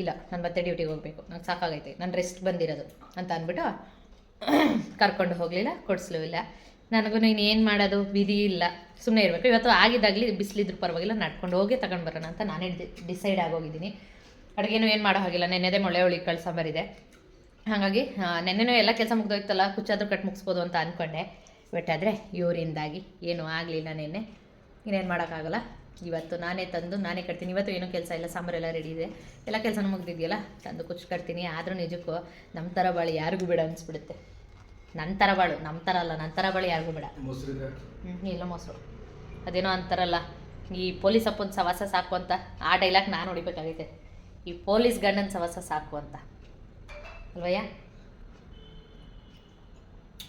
Speaker 1: ಇಲ್ಲ, ನಾನು ಮತ್ತೆ ಡ್ಯೂಟಿಗೆ ಹೋಗಬೇಕು. ನಂಗೆ ಸಾಕಾಗೈತೆ. ನಾನು ರೆಸ್ಟ್ ಬಂದಿರೋದು ಅಂತ ಅಂದ್ಬಿಟ್ಟು ಕರ್ಕೊಂಡು ಹೋಗಲಿಲ್ಲ, ಕೊಡಿಸ್ಲೂ ಇಲ್ಲ. ನನಗೂ ಏನು ಮಾಡೋದು? ವಿಧಿ ಇಲ್ಲ. ಸುಮ್ಮನೆ ಇರಬೇಕು. ಇವತ್ತು ಆಗಿದ್ದಾಗಲಿ ಬಿಸಿಲಿದ್ರು ಪರವಾಗಿಲ್ಲ, ನಡ್ಕೊಂಡು ಹೋಗಿ ತಗೊಂಡು ಬರೋಣ ಅಂತ ನಾನೇ ಡಿಸೈಡ್ ಆಗೋಗಿದ್ದೀನಿ. ಅಡುಗೆನೂ ಏನು ಮಾಡೋ ಹಾಗಿಲ್ಲ. ನೆನ್ನೆದೇ ಮೊಳೆ ಹುಳಿ ಕಳ್ಸಂಬರಿದೆ ಹಾಗಾಗಿ ನೆನ್ನೆನೂ ಎಲ್ಲ ಕೆಲಸ ಮುಗ್ದೋಯ್ತಲ್ಲ, ಕುಚ್ಚಾದ್ರೂ ಕಟ್ ಮುಗಿಸ್ಬೋದು ಅಂತ ಅಂದ್ಕೊಂಡೆ ಬಟ್ ಆದರೆ, ಇವರಿಂದಾಗಿ ಏನೂ ಆಗಲಿಲ್ಲ ನೆನ್ನೆ. ಇನ್ನೇನು ಮಾಡೋಕ್ಕಾಗಲ್ಲ. ಇವತ್ತು ನಾನೇ ತಂದು ನಾನೇ ಕಟ್ತೀನಿ. ಇವತ್ತು ಏನೂ ಕೆಲಸ ಇಲ್ಲ ಸಾಂಬಾರೆಲ್ಲ ರೆಡಿ ಇದೆ. ಎಲ್ಲ ಕೆಲಸನೂ ಮುಗ್ದಿದೆಯಲ್ಲ? ತಂದು ಕುಚ್ಚು ಕಟ್ತೀನಿ. ಆದರೂ ನಿಜಕ್ಕೂ ನಮ್ಮ ಥರ ಬಾಳು ಯಾರಿಗೂ ಬೇಡ ಅನಿಸ್ಬಿಡುತ್ತೆ. ನನ್ನ ಥರ ಬಾಳು ನಮ್ಮ ಥರ ಅಲ್ಲ ನನ್ನ ಥರ ಬಾಳು ಯಾರಿಗೂ ಬೇಡ. ಹ್ಞೂ ಇಲ್ಲ ಮೊಸರು. ಅದೇನೋ ಅಂತಾರಲ್ಲ ಈ ಪೊಲೀಸ್ ಅಪ್ಪನ ಸವಾಸ ಸಾಕು ಅಂತ ಆ ಡೈಲಾಗ್ ನಾನು ಹೊಡಿಬೇಕಾಗೈತೆ. ಈ ಪೊಲೀಸ್ ಗಂಡನ ಸವಾಸ ಸಾಕು ಅಂತ. ಅಲ್ವಯ್ಯ?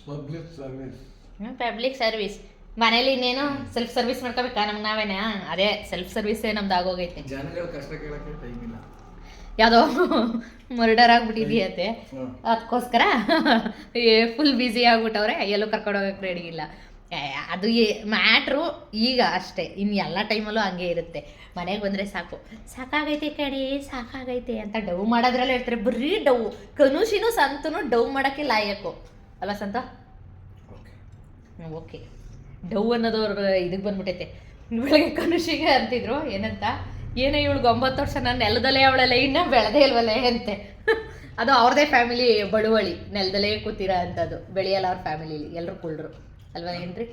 Speaker 2: ಪಬ್ಲಿಕ್ ಸರ್ವಿಸ್
Speaker 1: ಪಬ್ಲಿಕ್ ಸರ್ವಿಸ್ ಮನೇಲಿ ಇನ್ನೇನು ಸೆಲ್ಫ್ ಸರ್ವಿಸ್ ಮಾಡ್ಕೋಬೇಕಾ? ನಮ್ಗೆ ನಾವೇನೇ? ಅದೇ ಸೆಲ್ಫ್ ಸರ್ವಿಸೇ ನಮ್ದು ಆಗೋಗೈತೆ.
Speaker 2: ಜನಗಳ ಕಷ್ಟ ಕೇಳಕ್ಕೆ ಟೈಮ್ ಇಲ್ಲ.
Speaker 1: ಯಾವುದೋ ಮರ್ಡರ್ ಆಗ್ಬಿಟ್ಟಿದೆಯಂತೆ ಅದಕ್ಕೋಸ್ಕರ ಫುಲ್ ಬ್ಯುಸಿ ಆಗ್ಬಿಟ್ಟವ್ರೆ ಎಲ್ಲೂ ಕರ್ಕೊಂಡು ಹೋಗಕ್ಕೆ ರೆಡಿ ಇಲ್ಲ. ಏ, ಅದು ಮ್ಯಾಟ್ರು ಈಗ ಅಷ್ಟೇ. ಇನ್ನು ಎಲ್ಲ ಟೈಮಲ್ಲೂ ಹಂಗೆ ಇರುತ್ತೆ. ಮನೆಗೆ ಬಂದರೆ ಸಾಕು. ಸಾಕಾಗೈತೆ ಕಡೆ ಸಾಕಾಗೈತೆ ಅಂತ ಡವ್ ಮಾಡೋದ್ರಲ್ಲೇ ಹೇಳ್ತಾರೆ. ಬರೀ ಡವ್ ಕನುಷಿನೂ ಸಂತೂ ಡವ್ ಮಾಡೋಕ್ಕೆ ಲಾಯಕು. ಅಲ್ವಾ ಸಂತ?
Speaker 2: ಓಕೆ.
Speaker 1: ಡವ್ ಅನ್ನೋದು ಅವ್ರ ಇದಕ್ಕೆ ಬಂದ್ಬಿಟ್ಟೈತೆ. ಬೆಳಗ್ಗೆ ಕನುಷಿಗೆ ಅಂತಿದ್ರು ಏನಂತ? ಏನೋ ಇವಳಿಗೆ ಒಂಬತ್ತು ವರ್ಷ ನಾನು ನೆಲದಲ್ಲೇ ಅವಳ ಇನ್ನೂ ಬೆಳೆದೇ ಇಲ್ವಲ್ಲೇ ಅಂತೆ. ಅದು ಅವ್ರದೇ ಫ್ಯಾಮಿಲಿ ಬಳುವಳಿ ನೆಲದಲ್ಲೇ ಕೂತಿರೋ ಅಂಥದ್ದು ಬೆಳೆಯಲ್ಲ ಅವ್ರ ಫ್ಯಾಮಿಲಿಲಿ ಎಲ್ಲರೂ ಕುಳ್ಳರು. ಅಲ್ವಾ ಏನ್ರಿ?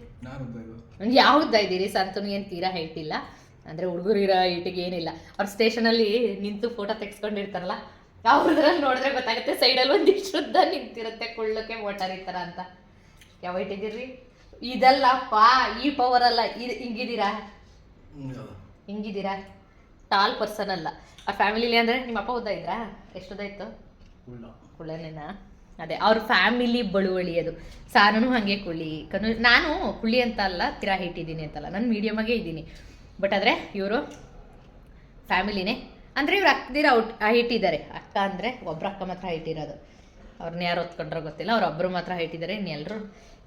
Speaker 1: ಯಾವ್ದು ಇದ್ದೀರಿ? ಸಂತನು ಏನು ತೀರಾ ಹೇಳ್ತಿಲ್ಲ. ಅಂದರೆ ಹುಡುಗರು ಇರೋ ಇಟ್ಟಿಗೆ ಏನಿಲ್ಲ. ಅವ್ರ ಸ್ಟೇಷನಲ್ಲಿ ನಿಂತು ಫೋಟೋ ತೆಗ್ಸ್ಕೊಂಡಿರ್ತಾರಲ್ಲ ಅವ್ರದ್ರಲ್ಲಿ ನೋಡಿದ್ರೆ ಗೊತ್ತಾಗುತ್ತೆ ಸೈಡಲ್ಲಿ ಒಂದಿಷ್ಟು ಶುದ್ಧ ನಿಂತಿರುತ್ತೆ ಕುಳ್ಳಕ್ಕೆ ಮೋಟಾರ್ ಈ ಥರ ಅಂತ. ಯಾವ height ಇದ್ದೀರಿ ಪಾ ಈ ಪವರ್ ಅಲ್ಲ. ಇದು ಹಿಂಗಿದ್ದೀರಾ? ಹಿಂಗಿದ್ದೀರಾ? ಟಾಲ್ ಪರ್ಸನ್ ಅಲ್ಲ. ಆ ಫ್ಯಾಮಿಲಿಲಿ ಅಂದರೆ ನಿಮ್ಮ ಅಪ್ಪ ಉದ್ದ ಇದ್ರಾ? ಎಷ್ಟು ಉದ್ದ ಇತ್ತು ಕುಳ್ಳನೇನ? ಅದೇ ಅವ್ರ ಫ್ಯಾಮಿಲಿ ಬಳುವಳಿ ಅದು. ಸಾರನು ಹಾಗೆ ಕುಳ್ಳಿ. ಕನು ನಾನು ಕುಳ್ಳಿ ಅಂತ ಅಲ್ಲ ತಿರಾ ಹಿಟ್ಟಿದ್ದೀನಿ ಅಂತಲ್ಲ. ನಾನು ಮೀಡಿಯಮ್ ಆಗೇ ಇದ್ದೀನಿ. ಬಟ್ ಆದರೆ ಇವರು ಫ್ಯಾಮಿಲಿನೇ ಅಂದರೆ ಇವ್ರು ಅಕ್ಕದಿರ ಔಟ್ ಹೈಟಿದ್ದಾರೆ ಅಕ್ಕ ಅಂದರೆ ಒಬ್ರ ಅಕ್ಕ ಮಾತ್ರ ಹೈಟಿರೋದು ಅವ್ರನ್ನ ಯಾರು ಹೊತ್ಕೊಂಡ್ರೋ ಗೊತ್ತಿಲ್ಲ. ಅವ್ರು ಒಬ್ಬರು ಮಾತ್ರ ಹೈಟಿದ್ದಾರೆ ಇನ್ನೆಲ್ಲರೂ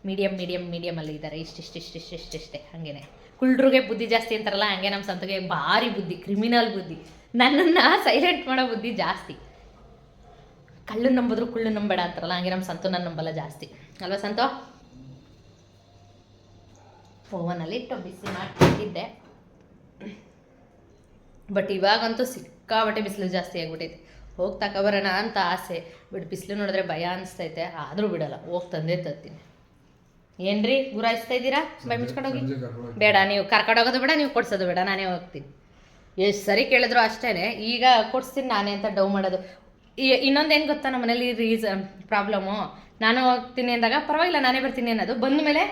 Speaker 1: ಮೀಡಿಯಮ್ ಮೀಡಿಯಮ್ ಮೀಡಿಯಮಲ್ಲಿ ಇದ್ದಾರೆ. ಇಷ್ಟಿಷ್ಟು ಇಷ್ಟಿಷ್ಟು ಇಷ್ಟಿಷ್ಟೇ ಬುದ್ಧಿ ಜಾಸ್ತಿ ಅಂತಾರಲ್ಲ, ಹಂಗೆ ನಮ್ಮ ಸಂತಗೆ ಭಾರಿ ಬುದ್ಧಿ ಕ್ರಿಮಿನಲ್ ಬುದ್ಧಿ. ನನ್ನನ್ನು ಸೈಲೆಂಟ್ ಮಾಡೋ ಬುದ್ಧಿ ಜಾಸ್ತಿ. ಕಳ್ಳು ನಂಬಿದ್ರು ಕುಳ್ಳು ನಂಬೇಡ ಅಂತಾರಲ್ಲ, ಹಂಗೆ ನಮ್ಮ ಸಂತು ನನ್ನ ನಂಬಲ್ಲ ಜಾಸ್ತಿ. ಅಲ್ವಾ ಸಂತು? ಓವನಲ್ಲಿ ಇಟ್ಟು ಬಿಸಿ ಮಾಡ್ತಿದ್ದೆ ಬಟ್ ಇವಾಗಂತೂ ಸಿಕ್ಕಾಬಟ್ಟೆ ಬಿಸಿಲು ಜಾಸ್ತಿ ಆಗ್ಬಿಟ್ಟೈತೆ ಹೋಗಿ ತಗೊಬರೋಣ ಅಂತ ಆಸೆ. ಬಟ್ ಬಿಸಿಲು ನೋಡಿದ್ರೆ ಭಯ ಅನಿಸ್ತೈತೆ. ಆದರೂ ಬಿಡಲ್ಲ. ಹೋಗಿ ತಂದೆ ತರ್ತೀನಿ. ಏನ್ರಿ? ಗುರಾಯಿಸ್ತಾ ಇದ್ದೀರಾ? ಬೈ ಮುಚ್ಕೊಂಡೋಗಿ ಬೇಡ ನೀವು ಕರ್ಕೊಂಡೋಗೋದು ಬೇಡ ನೀವು ಕೊಡ್ಸೋದು ಬೇಡ ನಾನೇ ಹೋಗ್ತೀನಿ. ಎಷ್ಟು ಸರಿ ಕೇಳಿದ್ರು ಅಷ್ಟೇ ಈಗ ಕೊಡ್ಸ್ತೀನಿ ನಾನೇ ಅಂತ ಡೌ ಮಾಡೋದು. ಇನ್ನೊಂದೇನು ಗೊತ್ತಾ ನಮ್ಮ ಮನೇಲಿ ರೀಸನ್ ಪ್ರಾಬ್ಲಮ್ಮು ನಾನು ಹೋಗ್ತೀನಿ ಅಂದಾಗ ಪರವಾಗಿಲ್ಲ ನಾನೇ ಬರ್ತೀನಿ ಅನ್ನೋದು. ಬಂದ ಮೇಲೆ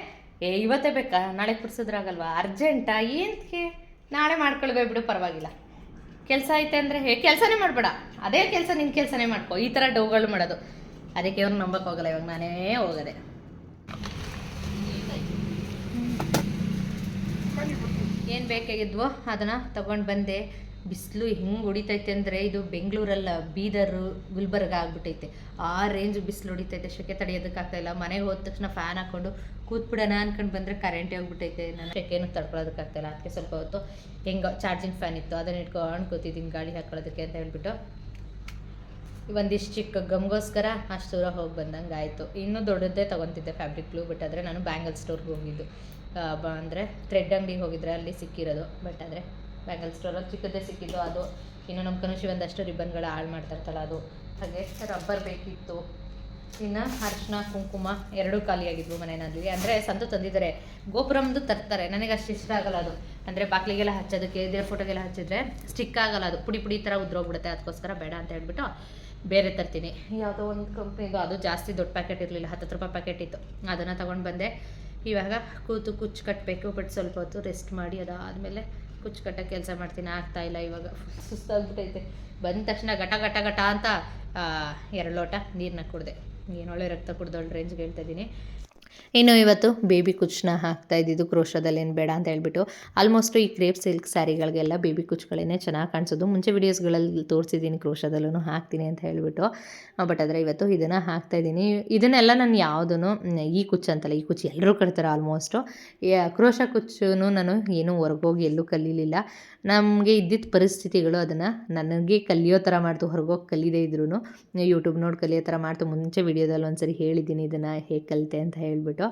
Speaker 1: ಏ ಇವತ್ತೇ ಬೇಕಾ? ನಾಳೆ ಕೊಡ್ಸಿದ್ರಾಗಲ್ವಾ? ಅರ್ಜೆಂಟಾ? ಏನಕ್ಕೆ ನಾಳೆ ಮಾಡ್ಕೊಳ್ಬೇ ಬಿಡು ಪರವಾಗಿಲ್ಲ. ಕೆಲಸ ಐತೆ ಅಂದರೆ ಹೇ ಕೆಲಸನೇ ಮಾಡಬೇಡ. ಅದೇ ಕೆಲಸ ನಿನ್ನ ಕೆಲಸನೇ ಮಾಡ್ಕೊ. ಈ ಥರ ಡೌಗಳು ಮಾಡೋದು. ಅದಕ್ಕೆ ಅವ್ರು ನಂಬಕ್ಕೆ ಹೋಗಲ್ಲ ಇವಾಗ ನಾನೇ ಹೋಗದೆ. ಏನು ಬೇಕಾಗಿದ್ವೋ ಅದನ್ನು ತಗೊಂಡು ಬಂದೆ. ಬಿಸಿಲು ಹೆಂಗೆ ಹೊಡಿತೈತೆ ಅಂದರೆ ಇದು ಬೆಂಗಳೂರಲ್ಲ, ಬೀದರು, ಗುಲ್ಬರ್ಗ ಆಗ್ಬಿಟ್ಟೈತೆ. ಆ ರೇಂಜ್ ಬಿಸಿಲು ಹೊಡಿತೈತೆ. ಶೆಕೆ ತಡೆಯೋದಕ್ಕಾಗ್ತಾಯಿಲ್ಲ ಮನೆಗೆ ಹೋದ ತಕ್ಷಣ ಫ್ಯಾನ್ ಹಾಕ್ಕೊಂಡು ಕೂತ್ಬಿಡೋಣ ಅಂದ್ಕೊಂಡು ಬಂದರೆ ಕರೆಂಟೇ ಹೋಗ್ಬಿಟ್ಟೈತೆ ನಾನು ಶೆಕೆನೂ ತಡ್ಕೊಳ್ಳೋದಕ್ಕಾಗ್ತಾಯಿಲ್ಲ ಅದಕ್ಕೆ ಸ್ವಲ್ಪ ಹೊತ್ತು ಹೆಂಗೆ ಚಾರ್ಜಿಂಗ್ ಫ್ಯಾನ್ ಇತ್ತು. ಅದನ್ನು ಇಟ್ಕೊಂಡು ಕೂತಿದ್ದೀನಿ ಗಾಳಿ ಹಾಕೊಳ್ಳೋದಕ್ಕೆ ಅಂತ ಹೇಳ್ಬಿಟ್ಟು. ಒಂದಿಷ್ಟು ಚಿಕ್ಕ ಗಮ್ಗೋಸ್ಕರ ಅಷ್ಟು ದೂರ ಹೋಗಿ ಬಂದಂಗೆ ಆಯಿತು ಇನ್ನೂ ದೊಡ್ಡದೇ ತೊಗೊತಿದ್ದೆ ಫ್ಯಾಬ್ರಿಕ್ ಗ್ಲೂ ಬಟ್ ಆದರೆ ನಾನು ಬ್ಯಾಂಗಲ್ ಸ್ಟೋರ್ಗೆ ಹೋಗಿದ್ದು. ಬ ಅಂದರೆ ಥ್ರೆಡ್ ಅಂಗಡಿಗೆ ಹೋಗಿದ್ರೆ ಅಲ್ಲಿ ಸಿಕ್ಕಿರೋದು. ಬಟ್ ಆದರೆ ಬ್ಯಾಂಗಲ್ ಸ್ಟೋರಲ್ಲಿ ಚಿಕ್ಕದೇ ಸಿಕ್ಕಿದ್ದು ಅದು. ಇನ್ನು ನಮ್ಮ ಕನುಷಿ ಒಂದಷ್ಟು ರಿಬ್ಬನ್ಗಳು ಹಾಳು ಮಾಡ್ತಾಯಿರ್ತಲ್ಲ ಅದು. ಹಾಗೆ ರಬ್ಬರ್ ಬೇಕಿತ್ತು. ಇನ್ನು ಅರ್ಶಿನ, ಕುಂಕುಮ ಎರಡೂ ಖಾಲಿಯಾಗಿದ್ವು ಮನೆಯಲ್ಲಿ. ಅಂದರೆ ಸಂತು ತಂದಿದ್ದಾರೆ. ಗೋಪುರಮ್ದು ತರ್ತಾರೆ. ನನಗೆ ಅಷ್ಟು ಇಷ್ಟ ಆಗಲ್ಲ ಅದು. ಅಂದರೆ ಬಾಗಿಲಿಗೆಲ್ಲ ಹಚ್ಚೋದಕ್ಕೆ, ಇದೇ ಫೋಟೋಗೆಲ್ಲ ಹಚ್ಚಿದ್ರೆ ಸ್ಟಿಕ್ ಆಗಲ್ಲ ಅದು. ಪುಡಿ ಪುಡಿ ಥರ ಉದ್ರೋಗ್ಬಿಡುತ್ತೆ ಅದಕ್ಕೋಸ್ಕರ ಬೇಡ ಅಂತ ಹೇಳ್ಬಿಟ್ಟು ಬೇರೆ ತರ್ತೀನಿ. ಯಾವುದೋ ಒಂದು ಕಂಪ್ನಿದು ಅದು ಜಾಸ್ತಿ ದೊಡ್ಡ ಪ್ಯಾಕೆಟ್ ಇರಲಿಲ್ಲ. ಹತ್ತತ್ತು ರೂಪಾಯಿ ಪ್ಯಾಕೆಟ್ ಇತ್ತು. ಅದನ್ನು ತೊಗೊಂಡು ಬಂದೆ. ಇವಾಗ ಕೂತು ಕುಚ್ಚು ಕಟ್ಟಬೇಕು ಬಟ್ ಸ್ವಲ್ಪ ಹೊತ್ತು ರೆಸ್ಟ್ ಮಾಡಿ ಅದಾದಮೇಲೆ ಕುಚ್ಚು ಕಟ್ಟೋ ಕೆಲಸ ಮಾಡ್ತೀನಿ. ಆಗ್ತಾಯಿಲ್ಲ ಇವಾಗ. ಸುಸ್ತಾಗ್ಬಿಟ್ಟೈತೆ. ಬಂದ ತಕ್ಷಣ ಘಟ ಘಟ ಘಟ ಅಂತ ಎರಡು ಲೋಟ ನೀರನ್ನ ಕುಡಿದೆ. ಏನೊಳ್ಳೆ ರಕ್ತ ಕುಡ್ದೊಳ್ಳೆ ರೇಂಜ್ಗೆ ಹೇಳ್ತಾ ಇದ್ದೀನಿ ಇನ್ನು ಇವತ್ತು ಬೇಬಿ ಕುಚ್ಚನ್ನ ಹಾಕ್ತಾ ಇದ್ದಿದ್ದು ಕ್ರೋಶದಲ್ಲಿ ಏನು ಬೇಡ ಅಂತ ಹೇಳ್ಬಿಟ್ಟು ಆಲ್ಮೋಸ್ಟ್ ಈ ಕ್ರೇಪ್ ಸಿಲ್ಕ್ ಸ್ಯಾರಿಗಳಿಗೆಲ್ಲ ಬೇಬಿ ಕುಚ್ಚುಗಳೇ ಚೆನ್ನಾಗಿ ಕಾಣಿಸೋದು. ಮುಂಚೆ ವೀಡಿಯೋಸ್ಗಳಲ್ಲಿ ತೋರಿಸಿದ್ದೀನಿ ಕ್ರೋಶದಲ್ಲೂ ಹಾಕ್ತೀನಿ ಅಂತ ಹೇಳ್ಬಿಟ್ಟು. ಬಟ್ ಆದರೆ ಇವತ್ತು ಇದನ್ನು ಹಾಕ್ತಾ ಇದ್ದೀನಿ. ಇದನ್ನೆಲ್ಲ ನಾನು ಯಾವುದೂ ಈ ಕುಚ್ಚು ಅಂತಲ್ಲ, ಈ ಕುಚ್ಚು ಎಲ್ಲರೂ ಕಟ್ತಾರೆ ಆಲ್ಮೋಸ್ಟು. ಕ್ರೋಶ ಕುಚ್ಚು ನಾನು ಏನೂ ಹೊರಗೋಗಿ ಎಲ್ಲೂ ಕಲೀಲಿಲ್ಲ. ನಮಗೆ ಇದ್ದಿದ್ದ ಪರಿಸ್ಥಿತಿಗಳು ಅದನ್ನು ನನಗೆ ಕಲಿಯೋ ಥರ ಮಾಡ್ತು, ಹೊರಗೋಗಿ ಕಲಿದೇ ಇದ್ರೂ ಯೂಟ್ಯೂಬ್ ನೋಡಿ ಕಲಿಯೋ ಥರ ಮಾಡ್ತು. ಮುಂಚೆ ವೀಡಿಯೋದಲ್ಲಿ ಒಂದ್ಸರಿ ಹೇಳಿದ್ದೀನಿ ಇದನ್ನು ಹೇಗೆ ಕಲಿತೆ ಅಂತ ಹೇಳ್ಬಿಟ್ಟು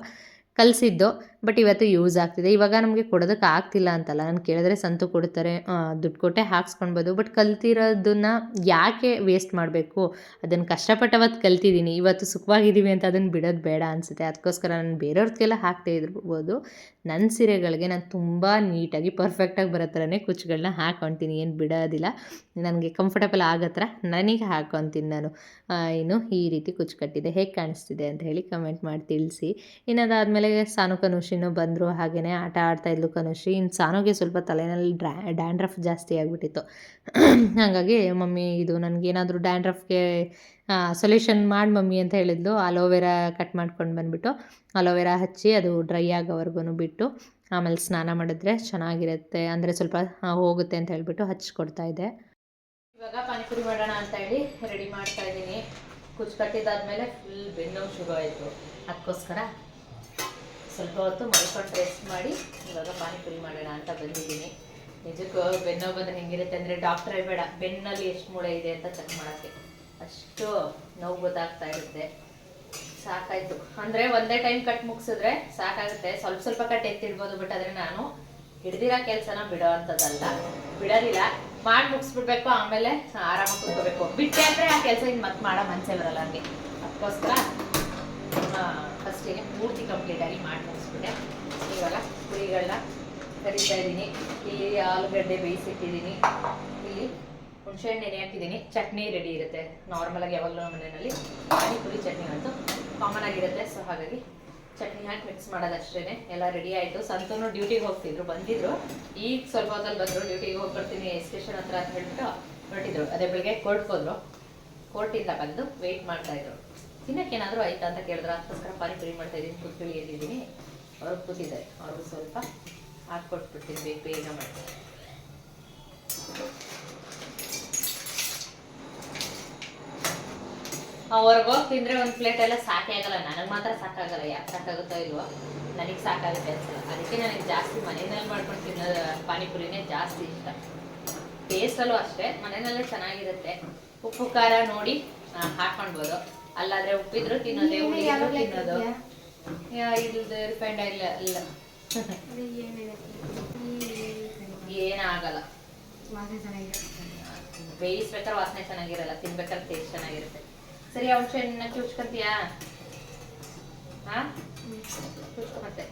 Speaker 1: ಕಲಿಸಿದ್ದು. ಬಟ್ ಇವತ್ತು ಯೂಸ್ ಆಗ್ತಿದೆ. ಇವಾಗ ನಮಗೆ ಕೊಡೋದಕ್ಕೆ ಆಗ್ತಿಲ್ಲ ಅಂತಲ್ಲ. ನಾನು ಕೇಳಿದ್ರೆ ಸಂತು ಕೊಡ್ತಾರೆ. ದುಡ್ಡು ಕೊಟ್ಟೆ ಹಾಕ್ಸ್ಕೊಳ್ಬೋದು. ಬಟ್ ಕಲ್ತಿರೋದನ್ನ ಯಾಕೆ ವೇಸ್ಟ್ ಮಾಡಬೇಕು? ಅದನ್ನು ಕಷ್ಟಪಟ್ಟವತ್ತು ಕಲ್ತಿದ್ದೀನಿ ಇವತ್ತು ಸುಖವಾಗಿದ್ದೀವಿ ಅಂತ ಅದನ್ನು ಬಿಡೋದು ಬೇಡ ಅನಿಸುತ್ತೆ. ಅದಕ್ಕೋಸ್ಕರ ನಾನು ಬೇರೆಯವ್ರಿಗೆಲ್ಲ ಹಾಕ್ತಾ ಇರ್ಬೋದು. ನನ್ನ ಸೀರೆಗಳಿಗೆ ನಾನು ತುಂಬ ನೀಟಾಗಿ ಪರ್ಫೆಕ್ಟಾಗಿ ಬರೋ ಥರನೇ ಕುಚ್ಚುಗಳನ್ನ ಹಾಕೊತೀನಿ, ಏನು ಬಿಡೋದಿಲ್ಲ. ನನಗೆ ಕಂಫರ್ಟಬಲ್ ಆಗೋ ನನಗೆ ಹಾಕೊತೀನಿ ನಾನು. ಏನು ಈ ರೀತಿ ಕುಚ್ಚು ಕಟ್ಟಿದೆ ಹೇಗೆ ಕಾಣಿಸ್ತಿದೆ ಅಂತ ಹೇಳಿ ಕಮೆಂಟ್ ಮಾಡಿ ತಿಳಿಸಿ. ಇನ್ನದಾದಮೇಲೆ ಸಾನು ಕನುಷಿನೂ ಬಂದರು ಹಾಗೆಯೇ ಆಟ ಆಡ್ತಾ ಇದ್ಲು ಕನುಷಿ. ಇನ್ನು ಸಾನುಗೆ ಸ್ವಲ್ಪ ತಲೆನಲ್ಲಿ ಡ್ರಾ, ಡ್ಯಾಂಡ್ರಫ್ ಜಾಸ್ತಿ ಆಗಿಬಿಟ್ಟಿತ್ತು. ಹಾಗಾಗಿ ಮಮ್ಮಿ ಇದು ನನಗೇನಾದರೂ ಡ್ಯಾಂಡ್ರಫ್ಗೆ ಸೊಲ್ಯೂಷನ್ ಮಾಡಿ ಮಮ್ಮಿ ಅಂತ ಹೇಳಿದ್ಲು. ಅಲೋವೆರಾ ಕಟ್ ಮಾಡ್ಕೊಂಡು ಬಂದುಬಿಟ್ಟು ಅಲೋವೆರಾ ಹಚ್ಚಿ ಅದು ಡ್ರೈ ಆಗೋವರೆಗೂ ಬಿಟ್ಟು, ಆಮೇಲೆ ಸ್ನಾನ ಮಾಡಿದ್ರೆ ಚೆನ್ನಾಗಿರುತ್ತೆ. ಅಂದರೆ ಸ್ವಲ್ಪ ಹೋಗುತ್ತೆ ಅಂತ ಹೇಳಿಬಿಟ್ಟು ಹಚ್ಕೊಡ್ತಾ ಇದ್ದೆ. ಇವಾಗ ಪಾನಿಪುರಿ ಮಾಡೋಣ ಅಂತ ಹೇಳಿ ರೆಡಿ ಮಾಡ್ತಾ ಇದ್ದೀನಿ. ಕುಚ್ಚು ಕಟ್ಟಿದಾದ್ಮೇಲೆ ಫುಲ್ ಬೆನ್ನು ಶುರು ಆಯಿತು ಅದಕ್ಕೋಸ್ಕರ ಸ್ವಲ್ಪ ಹೊತ್ತು ಮಲ್ಕೊಂಡು ರೆಸ್ಟ್ ಮಾಡಿ ಇವಾಗ ಪಾನಿಪುರಿ ಮಾಡೋಣ ಅಂತ ಬಂದಿದ್ದೀನಿ. ನಿಜಕ್ಕೂ ಬೆನ್ನೋವು ಹೆಂಗಿರುತ್ತೆ ಅಂದರೆ ಡಾಕ್ಟ್ರೇ ಬೇಡ. ಬೆನ್ನಲ್ಲಿ ಎಷ್ಟು ಮೂಳೆ ಇದೆ ಅಂತ ಚೆಕ್ ಮಾಡೋಕ್ಕೆ. ಅಷ್ಟು ನೋವು ಗೊತ್ತಾಗ್ತಾ ಇರುತ್ತೆ. ಸಾಕಾಯ್ತು. ಅಂದರೆ ಒಂದೇ ಟೈಮ್ ಕಟ್ ಮುಗಿಸಿದ್ರೆ ಸಾಕಾಗುತ್ತೆ. ಸ್ವಲ್ಪ ಸ್ವಲ್ಪ ಕಟ್ ಎತ್ತಿಡ್ಬೋದು ಬಟ್ ಆದರೆ ನಾನು ಹಿಡ್ದಿರೋ ಕೆಲಸನ ಬಿಡೋ ಅಂಥದ್ದಲ್ಲ. ಬಿಡೋದಿಲ್ಲ. ಮಾಡಿ ಮುಗಿಸ್ಬಿಡ್ಬೇಕು, ಆಮೇಲೆ ಆರಾಮಾಗಿ ಕೂತ್ಕೋಬೇಕು. ಬಿಟ್ಟೆ ಅಂದ್ರೆ ಆ ಕೆಲಸ ಇನ್ನು ಮತ್ತೆ ಮಾಡೋ ಮನಸ್ಸೇ ಬರಲ್ಲ ನನಗೆ ಅದಕ್ಕೋಸ್ಕರ ಫಸ್ಟಿಗೆ ಪೂರ್ತಿ ಕಂಪ್ಲೀಟಾಗಿ ಮಾಡಿ ಮುಗಿಸ್ಬಿಟ್ಟೆ. ಇವಾಗ ಕುರಿಗಳನ್ನ ಕರಿತಾ ಇದ್ದೀನಿ. ಇಲ್ಲಿ ಆಲೂಗಡ್ಡೆ ಬೇಯಿಸಿಟ್ಟಿದ್ದೀನಿ. ಇಲ್ಲಿ ಹುಣಸೆಹಣ್ಣು ನೆನೆ ಹಾಕಿದ್ದೀನಿ ಚಟ್ನಿ ರೆಡಿ ಇರುತ್ತೆ. ನಾರ್ಮಲಾಗಿ ಯಾವಾಗಲೂ ನಮ್ಮ ಮನೆಯಲ್ಲಿ ಪಾನಿಪುರಿ ಚಟ್ನಿ ಅಂತೂ ಕಾಮನ್ ಆಗಿರುತ್ತೆ. ಸೊ ಹಾಗಾಗಿ ಚಟ್ನಿ ಹಾಕಿ ಮಿಕ್ಸ್ ಮಾಡೋದಷ್ಟೇ ಎಲ್ಲ ರೆಡಿ ಆಯಿತು. ಸಂತೂನು ಡ್ಯೂಟಿಗೆ ಹೋಗ್ತಿದ್ರು, ಬಂದಿದ್ರು. ಈಗ ಸ್ವಲ್ಪ ಹೊತ್ತಲ್ಲಿ ಬಂದರು ಡ್ಯೂಟಿಗೆ ಹೋಗಿ ಬರ್ತೀನಿ ಸ್ಟೇಷನ್ ಹತ್ರ ಅಂತ ಹೇಳ್ಬಿಟ್ಟು ಹೊರಟಿದ್ರು. ಅದೇ ಬೆಳಿಗ್ಗೆ ಕೋರ್ಟ್ಗೆ ಹೋದ್ರು. ಕೋರ್ಟಿಂದ ಬಂದು ವೆಯ್ಟ್ ಮಾಡ್ತಾ ಇದ್ರು. ತಿನ್ನಕ್ಕೆ ಏನಾದರೂ ಆಯ್ತಾ ಅಂತ ಕೇಳಿದ್ರು? ಅದಕ್ಕೋಸ್ಕರ ಪಾನಿಪುರಿ ಮಾಡ್ತಾ ಇದ್ದೀನಿ ಕೂತ್ಕೊಳ್ಳಿ ಎಲ್ಲಿದ್ದೀನಿ? ಅವ್ರು ಕೂತಿದ್ದಾರೆ. ಅವ್ರಿಗೂ ಸ್ವಲ್ಪ ಹಾಕ್ಕೊಟ್ಬಿಡ್ತೀನಿ, ಬೇಗ ಬೇಗ ಮಾಡ್ತೀನಿ. ಹೊರಗೆ ಹೋಗಿ ತಿಂದ್ರೆ ಒಂದು ಪ್ಲೇಟ್ ಎಲ್ಲ ಸಾಕೇ ಆಗಲ್ಲ. ನನಗೆ ಮಾತ್ರ ಸಾಕಾಗಲ್ಲ. ಯಾಕೆ ಸಾಕಾಗುತ್ತೋ ಇಲ್ವೋ? ನನಗೆ ಸಾಕಾಗುತ್ತೆ ಅನ್ಸಲ್ಲ ಅದಕ್ಕೆ ನನಗೆ ಜಾಸ್ತಿ ಮನೆಯಲ್ಲಿ ಮಾಡ್ಕೊಂಡು ತಿನ್ನೋದು ಪಾನಿಪುರಿನೇ ಜಾಸ್ತಿ ಇಷ್ಟ. ಟೇಸ್ಟಲ್ಲೂ ಅಷ್ಟೇ. ಮನೆಯಲ್ಲೇ ಚೆನ್ನಾಗಿರುತ್ತೆ. ಉಪ್ಪು ಖಾರ ನೋಡಿ ಹಾಕೊಂಡ್ಬೋದು. ಅಲ್ಲಾದ್ರೆ ಉಪ್ಪಿದ್ರು ತಿನ್ನೋದೇ ಉಳಿದ್ರು ತಿನ್ನೋದು. ಇಲ್ದು ರಿಫೈಂಡ್ ಆಯಿಲ್ ಇಲ್ಲ ಏನಾಗಲ್ಲ. ಬೇಯಿಸ್ಬೇಕಾದ್ರೆ ವಾಸನೆ ಚೆನ್ನಾಗಿರಲ್ಲ. ತಿನ್ಬೇಕಾದ್ರೆ ಟೇಸ್ಟ್ ಚೆನ್ನಾಗಿರುತ್ತೆ. ಸರಿ ಆ ಹುಣಸೆ ಚುಚ್ಕೊಂತೀಯಾ ಹಾ ಚುಚ್ಕೊ ಮತ್ತೆ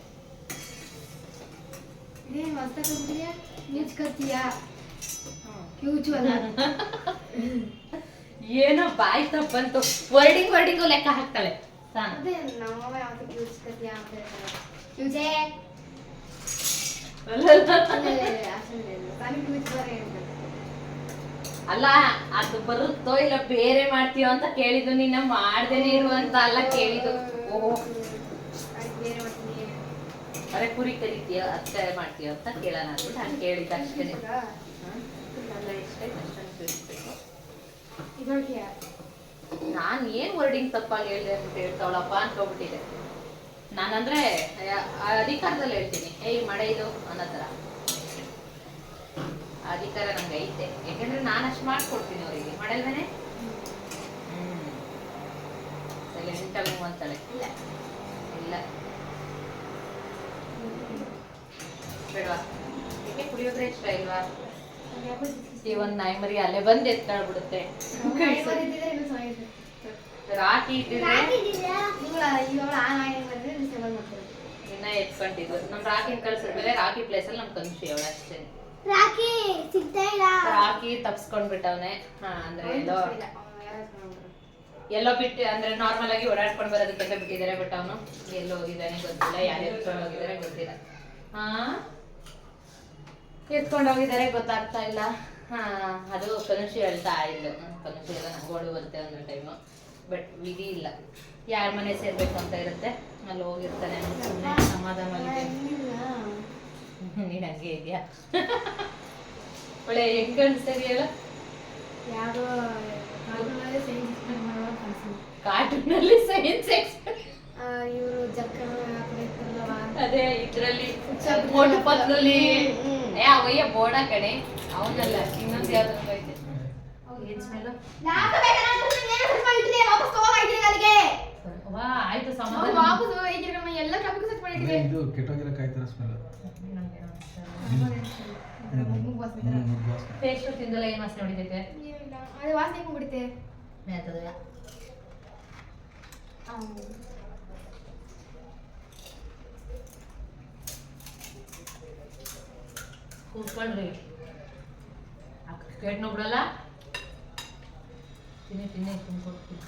Speaker 1: ಏನೋ ಬಾಯಿ ತಪ್ಪಂತು ವರ್ಡಿಂಗ್ ವರ್ಡಿಂಗು ಲೆಕ್ಕ ಹಾಕ್ತಾಳೆ ಸಾನು ಅಲ್ಲ ಅದು ಬರುತ್ತೋ ಇಲ್ಲ ಬೇರೆ ಮಾಡ್ತೀಯೋ ಅಂತ ಕೇಳಿದ್ದು ನಿನ್ನ ಮಾಡ್ದೇನೆ ಇರುವಂತ ಅಲ್ಲ ಕೇಳಿದ್ದು. ಓ ಅರೆ, ಕುರಿ ಕರಿತೀಯ ಅತ್ತೆ ಮಾಡ್ತೀಯ ಅಂತ ಕೇಳೋಣ ಅಂತ ನಾನು ಕೇಳಿದ್ದ ಅಷ್ಟೇ. ಅಲ್ಲ ನಾನು ಏನು ವರ್ಡಿಂಗ್ ತಪ್ಪಾಗಿ ಹೇಳಿದೆ ಅಂತ ಹೇಳ್ತಾವಳಪ್ಪ ಅನ್ಕೊಬಿಟ್ಟಿದೆ ನಾನಂದ್ರೆ ಅಧಿಕಾರದಲ್ಲಿ ಹೇಳ್ತೀನಿ. ಏಯ್ ಮಳೆ ಇದು ಅನ್ನೋ ಥರ. ಅಧಿಕಾರ ನಂಗೆ ಐತೆ. ಯಾಕಂದ್ರೆ ನಾನು ಅಷ್ಟು ಮಾಡ್ಕೊಡ್ತೀನಿ ಅವರಿಗೆ. ಮಾಡಲ್ವೇನೆ? ಹ್ಮ್. ಸೈಲೆಂಟಾಗಿ ಅಂತಾಳೆ
Speaker 3: ಇಲ್ಲ.
Speaker 1: ಬೇಡವಾ? ಏಕೆ ಕುಡಿಯೋದ್ರೆ ಇಷ್ಟ ಇಲ್ವಾ? ಈ ಒಂದು ನಾಯಿ ಮರಿ ಅಲ್ಲೇ ಬಂದು ಎತ್ಕೊಳ್ಬಿಡುತ್ತೆ ರಾಕಿ ಇಟ್ಟಿದ್ರೆ? ಇನ್ನ ಎತ್ಕೊಂಡಿದ್ವು ನಮ್ ರಾಕಿನ ಕಳ್ಸಿದ್ಮೇಲೆ ರಾಕಿ ಪ್ಲೇಸ್ ಅಲ್ಲಿ ನಮ್ ಕನ್ಫ್ಯೂ ಅವಳ ಅಷ್ಟೇ
Speaker 3: ರಾಖಿ ಸಿಗ್ತಾ ಇಲ್ಲ.
Speaker 1: ರಾಕಿ ತಪ್ಸ್ಕೊಂಡ್ಬಿಟ್ಟವ್ನೆ. ಹಾ ಅಂದ್ರೆ ಎಲ್ಲೋ ಎಲ್ಲೋ ಬಿಟ್ಟು ಅಂದ್ರೆ ನಾರ್ಮಲ್ ಆಗಿ ಓಡಾಡ್ಕೊಂಡು ಬರೋದಕ್ಕೆಲ್ಲ ಬಿಟ್ಟಿದ್ದಾರೆ ಬಟ್ ಅವನು ಎಲ್ಲೋ ಹೋಗಿದ್ದಾನೆ ಗೊತ್ತಿಲ್ಲ ಯಾರು ಎತ್ಕೊಂಡು ಹೋಗಿದ್ದಾರೆ ಗೊತ್ತಿಲ್ಲ. ಹಾ? ಎತ್ಕೊಂಡು ಹೋಗಿದ್ದಾರೆ ಗೊತ್ತಾಗ್ತಾ ಇಲ್ಲ. ಹಾ ಅದು ಕನುಷಿ ಹೇಳ್ತಾ ಇದ್ಲು. ಕನುಷಿ ಎಲ್ಲ ನಂಗೋಡು ಬರುತ್ತೆ ಅಂದ್ರೆ ಟೈಮು ಬಟ್ ವಿಧಿ ಇಲ್ಲ. ಯಾರ ಮನೆ ಸೇರ್ಬೇಕು ಅಂತ ಇರುತ್ತೆ. ಅಲ್ಲಿ ಹೋಗಿರ್ತಾನೆ ಸಮಾಧಾನ ನೀನ್ ಹಂಗೆ ಇದೆಯಾ? ಒಳ್ಳೆ ಹೆಂಗ್ ಕಾಣಿಸ್ತಾ ಇದೆಯಲ್ಲ?
Speaker 3: ಯಾರೋ
Speaker 1: ಕಾರ್ಟೂನಲ್ಲಿ ಸೈನ್ಸ್ ಎಕ್ಸ್ಪರ್ಟ್
Speaker 3: ಇವರು
Speaker 1: ಅದೇ ಇದ್ರಲ್ಲಿ ಬೋರ್ಡ್. ಏ ಅವಯ್ಯ ಬೋರ್ಡ ಕಡೆ ಅವನಲ್ಲ ಇನ್ನೊಂದು ಯಾವ್ದು ಐತೆ. ಏನ್ ಸ್ಮೆಲ್ಲು ವಾ ಆಯ್ತು ಸಮಾಧಾನ
Speaker 3: ಎಲ್ಲ
Speaker 2: ಇದು ಕೆಟ್ಟೋಗಿರೋ ಕಾಯಿ ಸ್ಮೆಲ್
Speaker 1: ಟೇಸ್ಟ್ ತಿಂದಲ್ಲ ಏನು ವಾಸನೆ ಹೊಡಿತೈತೆ?
Speaker 3: ಅದೇ ವಾಸನೆ ಹೋಗ್ಬಿಡುತ್ತೆ
Speaker 1: ಮೇತದ ಕೂತ್ಕೊಳ್ರಿ. ತಿನ್ನಿ ತಿನ್ನಿ ತಿನ್ಕೊಡ್ತೀನಿ.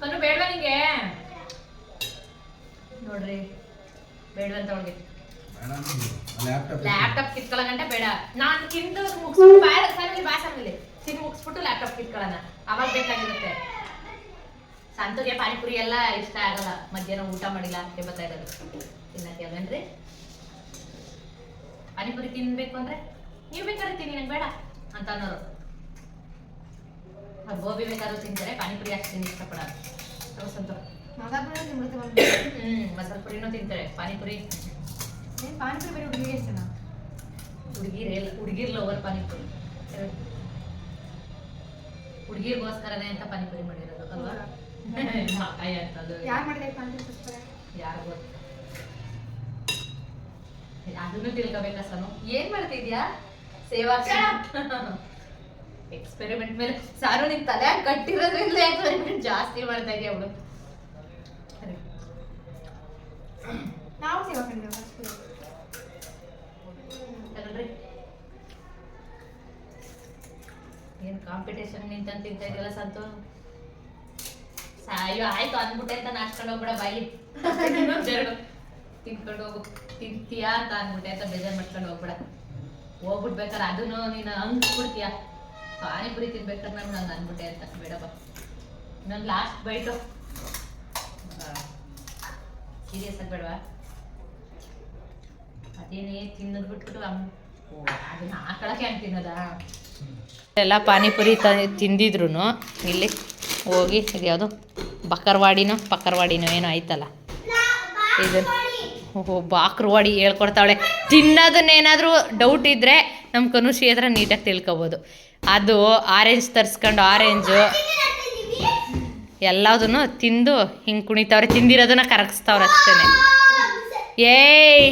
Speaker 1: ಕಣ್ಣು ಬೇಡವಾ ನಿಂಗೆ? ನೋಡ್ರಿ ಬೇಡವಂತ ಅವಳಿಗೆ.
Speaker 2: ಲ್ಯಾಪ್ಟಾಪ್
Speaker 1: ಲ್ಯಾಪ್ಟಾಪ್ ಕಿತ್ಕೊಳ್ಳೋಗಂಟ ಬೇಡ. ನಾನು ತಿಂದು ಮುಗಿಸ್ಬಿಟ್ಟು ಬಾಯ್ ಫ್ಯಾಮಿಲಿ ಬಾಯ್ ಫ್ಯಾಮಿಲಿ ತಿಂದು ಮುಗಿಸ್ಬಿಟ್ಟು ಲ್ಯಾಪ್ಟಾಪ್ ಕಿತ್ಕೊಳ್ಳೋಣ. ಅವಾಗ ಬೇಕಾಗಿರುತ್ತೆ. ಸಂತೋಗೆ ಪಾನಿಪುರಿ ಎಲ್ಲ ಇಷ್ಟ ಆಗಲ್ಲ. ಮಧ್ಯಾಹ್ನ ಊಟ ಮಾಡಿಲ್ಲ ಅಂತ ಬರ್ತಾ ಇರೋದು. ತಿನ್ನಕ್ಕೆ ಅಲ್ವೇನ್ರಿ? ಪಾನಿಪುರಿ ತಿನ್ಬೇಕು ಅಂದ್ರೆ ನೀವು ಬೇಕಾದ್ರೆ ತಿನ್ನಿ ನಂಗೆ ಬೇಡ ಅಂತ ಅನ್ನೋರು. ಗೋಬಿ ಬೇಕಾದ್ರೂ ತಿಂತಾರೆ ಪಾನಿಪುರಿ ಅಷ್ಟು ತಿಂದು ಇಷ್ಟಪಡೋದು
Speaker 3: ಸಂತೋಷ.
Speaker 1: ಹ್ಮ್ ಮಸಾಲೆ ಪುರಿನೂ ತಿಂತಾರೆ. ಪಾನಿಪುರಿ
Speaker 3: ಪಾನಿಪುರಿ ಬೇರೆ ಹುಡುಗಿಗೆ ಜನ
Speaker 1: ಹುಡುಗಿರ್ ಎಲ್ಲ ಹುಡುಗಿರ್ ಲವರ್ ಪಾನಿಪುರಿ. ಹುಡುಗಿರ್ಗೋಸ್ಕರನೇ ಅಂತ ಪಾನಿಪುರಿ ಮಾಡಿರೋದು ಅಲ್ವಾ? ಮಕಾಯಿ ಅಂತದ್ದು.
Speaker 3: ಯಾರು ಮಾಡಿದೆ ಪಾನಿಪುರಿ
Speaker 1: ಯಾರು ಗೊತ್ತು? ಅದನ್ನು ತಿಳ್ಕೋಬೇಕಾ ಸನು? ಏನ್ ಮಾಡ್ತಿದ್ಯಾ? ಸೇವಾ ಎಕ್ಸ್ಪೆರಿಮೆಂಟ್ ಮೇಲೆ ಸಾರು ನಿನ್ ತಲೆ ಕಟ್ಟಿರೋದ್ರಿಂದ ಎಕ್ಸ್ಪೆರಿಮೆಂಟ್ ಜಾಸ್ತಿ ಮಾಡ್ತಾ ಇದೆಯಾ ಅವಳು.
Speaker 3: ನಾವು ಸೇವಾ ಕಂಡು
Speaker 1: ಏನ್ ಕಾಂಪಿಟೇಷನ್ ನಿಂತಂತ ತಿಂತಾ ಇದೆಯಲ್ಲ ಸಂತು? ಅಯ್ಯೋ, ಆಯ್ತು ಅಂದ್ಬಿಟ್ಟೆ ಅಂತ ನಾಚ್ಕೊಂಡು ಹೋಗ್ಬಿಡ ಬಾಯಿ ತಿನ್ಕೊಂಡು ಹೋಗು. ತಿಂತೀಯಾ ಅಂತ ಅಂದ್ಬಿಟ್ಟೆ ಅಂತ ಬೇಜಾರ್ ಮಾಡ್ಕೊಂಡು ಹೋಗ್ಬಿಡ. ಹೋಗ್ಬಿಡ್ಬೇಕಾದ್ರೆ ಅದನ್ನು ನೀನು ಅಂದ್ಬಿಡ್ತೀಯ ಪಾನಿಪುರಿ ತಿನ್ಬೇಕಾದ್ರೆ ನಾನು ನಂಗೆ ಅಂದ್ಬಿಟ್ಟೆ ಅಂತ. ಬೇಡಪ್ಪ. ಇನ್ನೊಂದು ಲಾಸ್ಟ್ ಬೈಟು ಸೀರಿಯಸ್ ಆಗಿ ಬೇಡವಾ? ಅದೇನೇ ತಿನ್ನೋದು ಬಿಟ್ಬಿಟ್ಟು ಅದನ್ನ ಹಾಕೊಳಕ್ಕೆ ಹಂಗೆ ತಿನ್ನೋದಾ? ಎಲ್ಲ ಪಾನಿಪುರಿ ತ ತಿಂದಿದ್ರು ಇಲ್ಲಿ ಹೋಗಿ ಇದ್ಯಾವುದು ಬಕರ್ವಾಡಿನೋ ಪಕ್ಕರ್ವಾಡಿನೋ ಏನೋ ಆಯ್ತಲ್ಲ. ಇದು ಓಹೋ, ಬಾಕ್ರವಾಡಿ ಹೇಳ್ಕೊಡ್ತಾವಳೆ. ತಿನ್ನೋದನ್ನೇನಾದರೂ ಡೌಟ್ ಇದ್ದರೆ ನಮ್ಮ ಕನುಷಿ ಹತ್ರ ನೀಟಾಗಿ ತಿಳ್ಕೊಬೋದು. ಅದು ಆರೆಂಜ್ ತರಿಸ್ಕೊಂಡು ಆರೆಂಜು ಎಲ್ಲದನ್ನು ತಿಂದು ಹಿಂಗೆ ಕುಣಿತಾವ್ರೆ. ತಿಂದಿರೋದನ್ನ ಕರಗಿಸ್ತಾವ್ರೆ ಅಷ್ಟೇ ಏಯ್!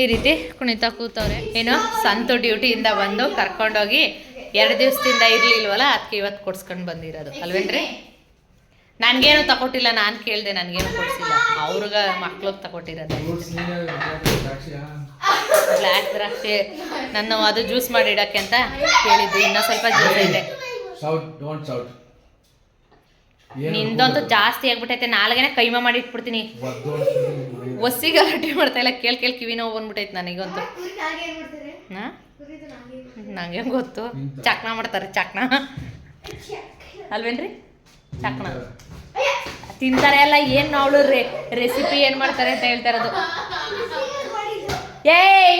Speaker 1: ಈ ರೀತಿ ಕುಣಿತಾ ಕೂತವ್ರೆ. ಏನು ಸಂತು ಡ್ಯೂಟಿಯಿಂದ ಬಂದು ಕರ್ಕೊಂಡೋಗಿ ಎರಡು ದಿವಸದಿಂದ ಇರ್ಲಿಲ್ವಲ್ಲ ಅದಕ್ಕೆ ಇವತ್ತು ಕೊಡ್ಸ್ಕೊಂಡು ಬಂದಿರೋದು. ಅಲ್ವೇನ್ರಿ? ನನಗೇನು ತಗೊಟ್ಟಿಲ್ಲ ನಾನು ಕೇಳಿದೆ ನನಗೇನು ಕೊಡ್ಸಿಲ್ಲ. ಅವ್ರಿಗೆ ಮಕ್ಳಿಗೆ ತಗೊಟ್ಟಿರೋದು
Speaker 2: ನೀನೇ
Speaker 1: ಬ್ಲ್ಯಾಕ್ ದ್ರಾಕ್ಷಿ. ನನ್ನ ಅದು ಜ್ಯೂಸ್ ಮಾಡಿ ಇಡಕ್ಕೆ ಅಂತ ಕೇಳಿದ್ದು. ಇನ್ನೂ ಸ್ವಲ್ಪ ಜ್ಯೂಸ್
Speaker 2: ಇದೆ
Speaker 1: ನಿಂದಂತೂ ಜಾಸ್ತಿ ಆಗ್ಬಿಟ್ಟೈತೆ ನಾಲ್ಗೇನೆ ಕೈಮ ಮಾಡಿ ಇಟ್ಬಿಡ್ತೀನಿ. ಒಸ್ಸಿಗೆ ಗಲಾಟೆ ಮಾಡ್ತಾ ಇಲ್ಲ ಕೇಳ್ ಕೇಳ್ ಕಿವಿ ನೋವು ಬಂದ್ಬಿಟ್ಟೈತೆ ನನಗಂತೂ. ನಂಗೆ ಗೊತ್ತು? ಚಕ್ನ ಮಾಡ್ತಾರೆ ಚಕ್ನ. ಅಲ್ವೇನ್ರಿ? ಚಕ್ನ. ತಿಂತಾರೆ ಅಲ್ಲ ಏನು ಅವಳು ರೆಸಿಪಿ ಏನು ಮಾಡ್ತಾರೆ ಅಂತ ಹೇಳ್ತಾ ಇರೋದು. ಏಯ್!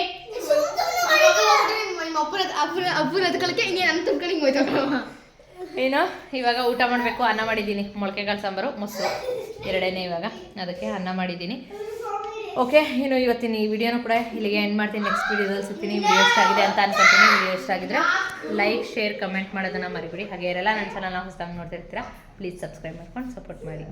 Speaker 3: ಅಪ್ಪನ ಅಪ್ಪನ ಅಪ್ಪನ ಹತ್ಕೊಳಕ್ಕೆ ಹಿಂಗೆ ನನ್ನ ತುಂಬ್ಕೊಂಡು ಹಿಂಗೆ ಹೋಯ್ತು.
Speaker 1: ಏನು? ಇವಾಗ ಊಟ ಮಾಡಬೇಕು, ಅನ್ನ ಮಾಡಿದ್ದೀನಿ. ಮೊಳಕೆಕಾಳು ಸಾಂಬಾರು, ಮೊಸರು. ಎರಡನೇ ಇವಾಗ. ಅದಕ್ಕೆ ಅನ್ನ ಮಾಡಿದ್ದೀನಿ. ಓಕೆ ಇನ್ನು ಇವತ್ತಿನ ಈ ವಿಡಿಯೋನು ಕೂಡ ಇಲ್ಲಿಗೆ ಎಂಡ್ ಮಾಡ್ತೀನಿ. ನೆಕ್ಸ್ಟ್ ವಿಡಿಯೋದಲ್ಲಿ ಸಿಗ್ತೀನಿ. ವಿಡಿಯೋ ಇಷ್ಟ ಆಗಿದೆ ಅಂತ ಅನ್ಕೊತೀನಿ. ವಿಡಿಯೋ ಇಷ್ಟ ಆಗಿದ್ರೆ ಲೈಕ್ ಶೇರ್ ಕಮೆಂಟ್ ಮಾಡೋದನ್ನು ಮರಿಬಿಡಿ. ಹಾಗೆ ಇರೋಲ್ಲ ನನ್ನ ಚಾನಲ್ನ ಹೊಸದಾಗಿ ನೋಡ್ತಿರ್ತೀರಾ ಪ್ಲೀಸ್ ಸಬ್ಸ್ಕ್ರೈಬ್ ಮಾಡ್ಕೊಂಡು ಸಪೋರ್ಟ್ ಮಾಡಿ.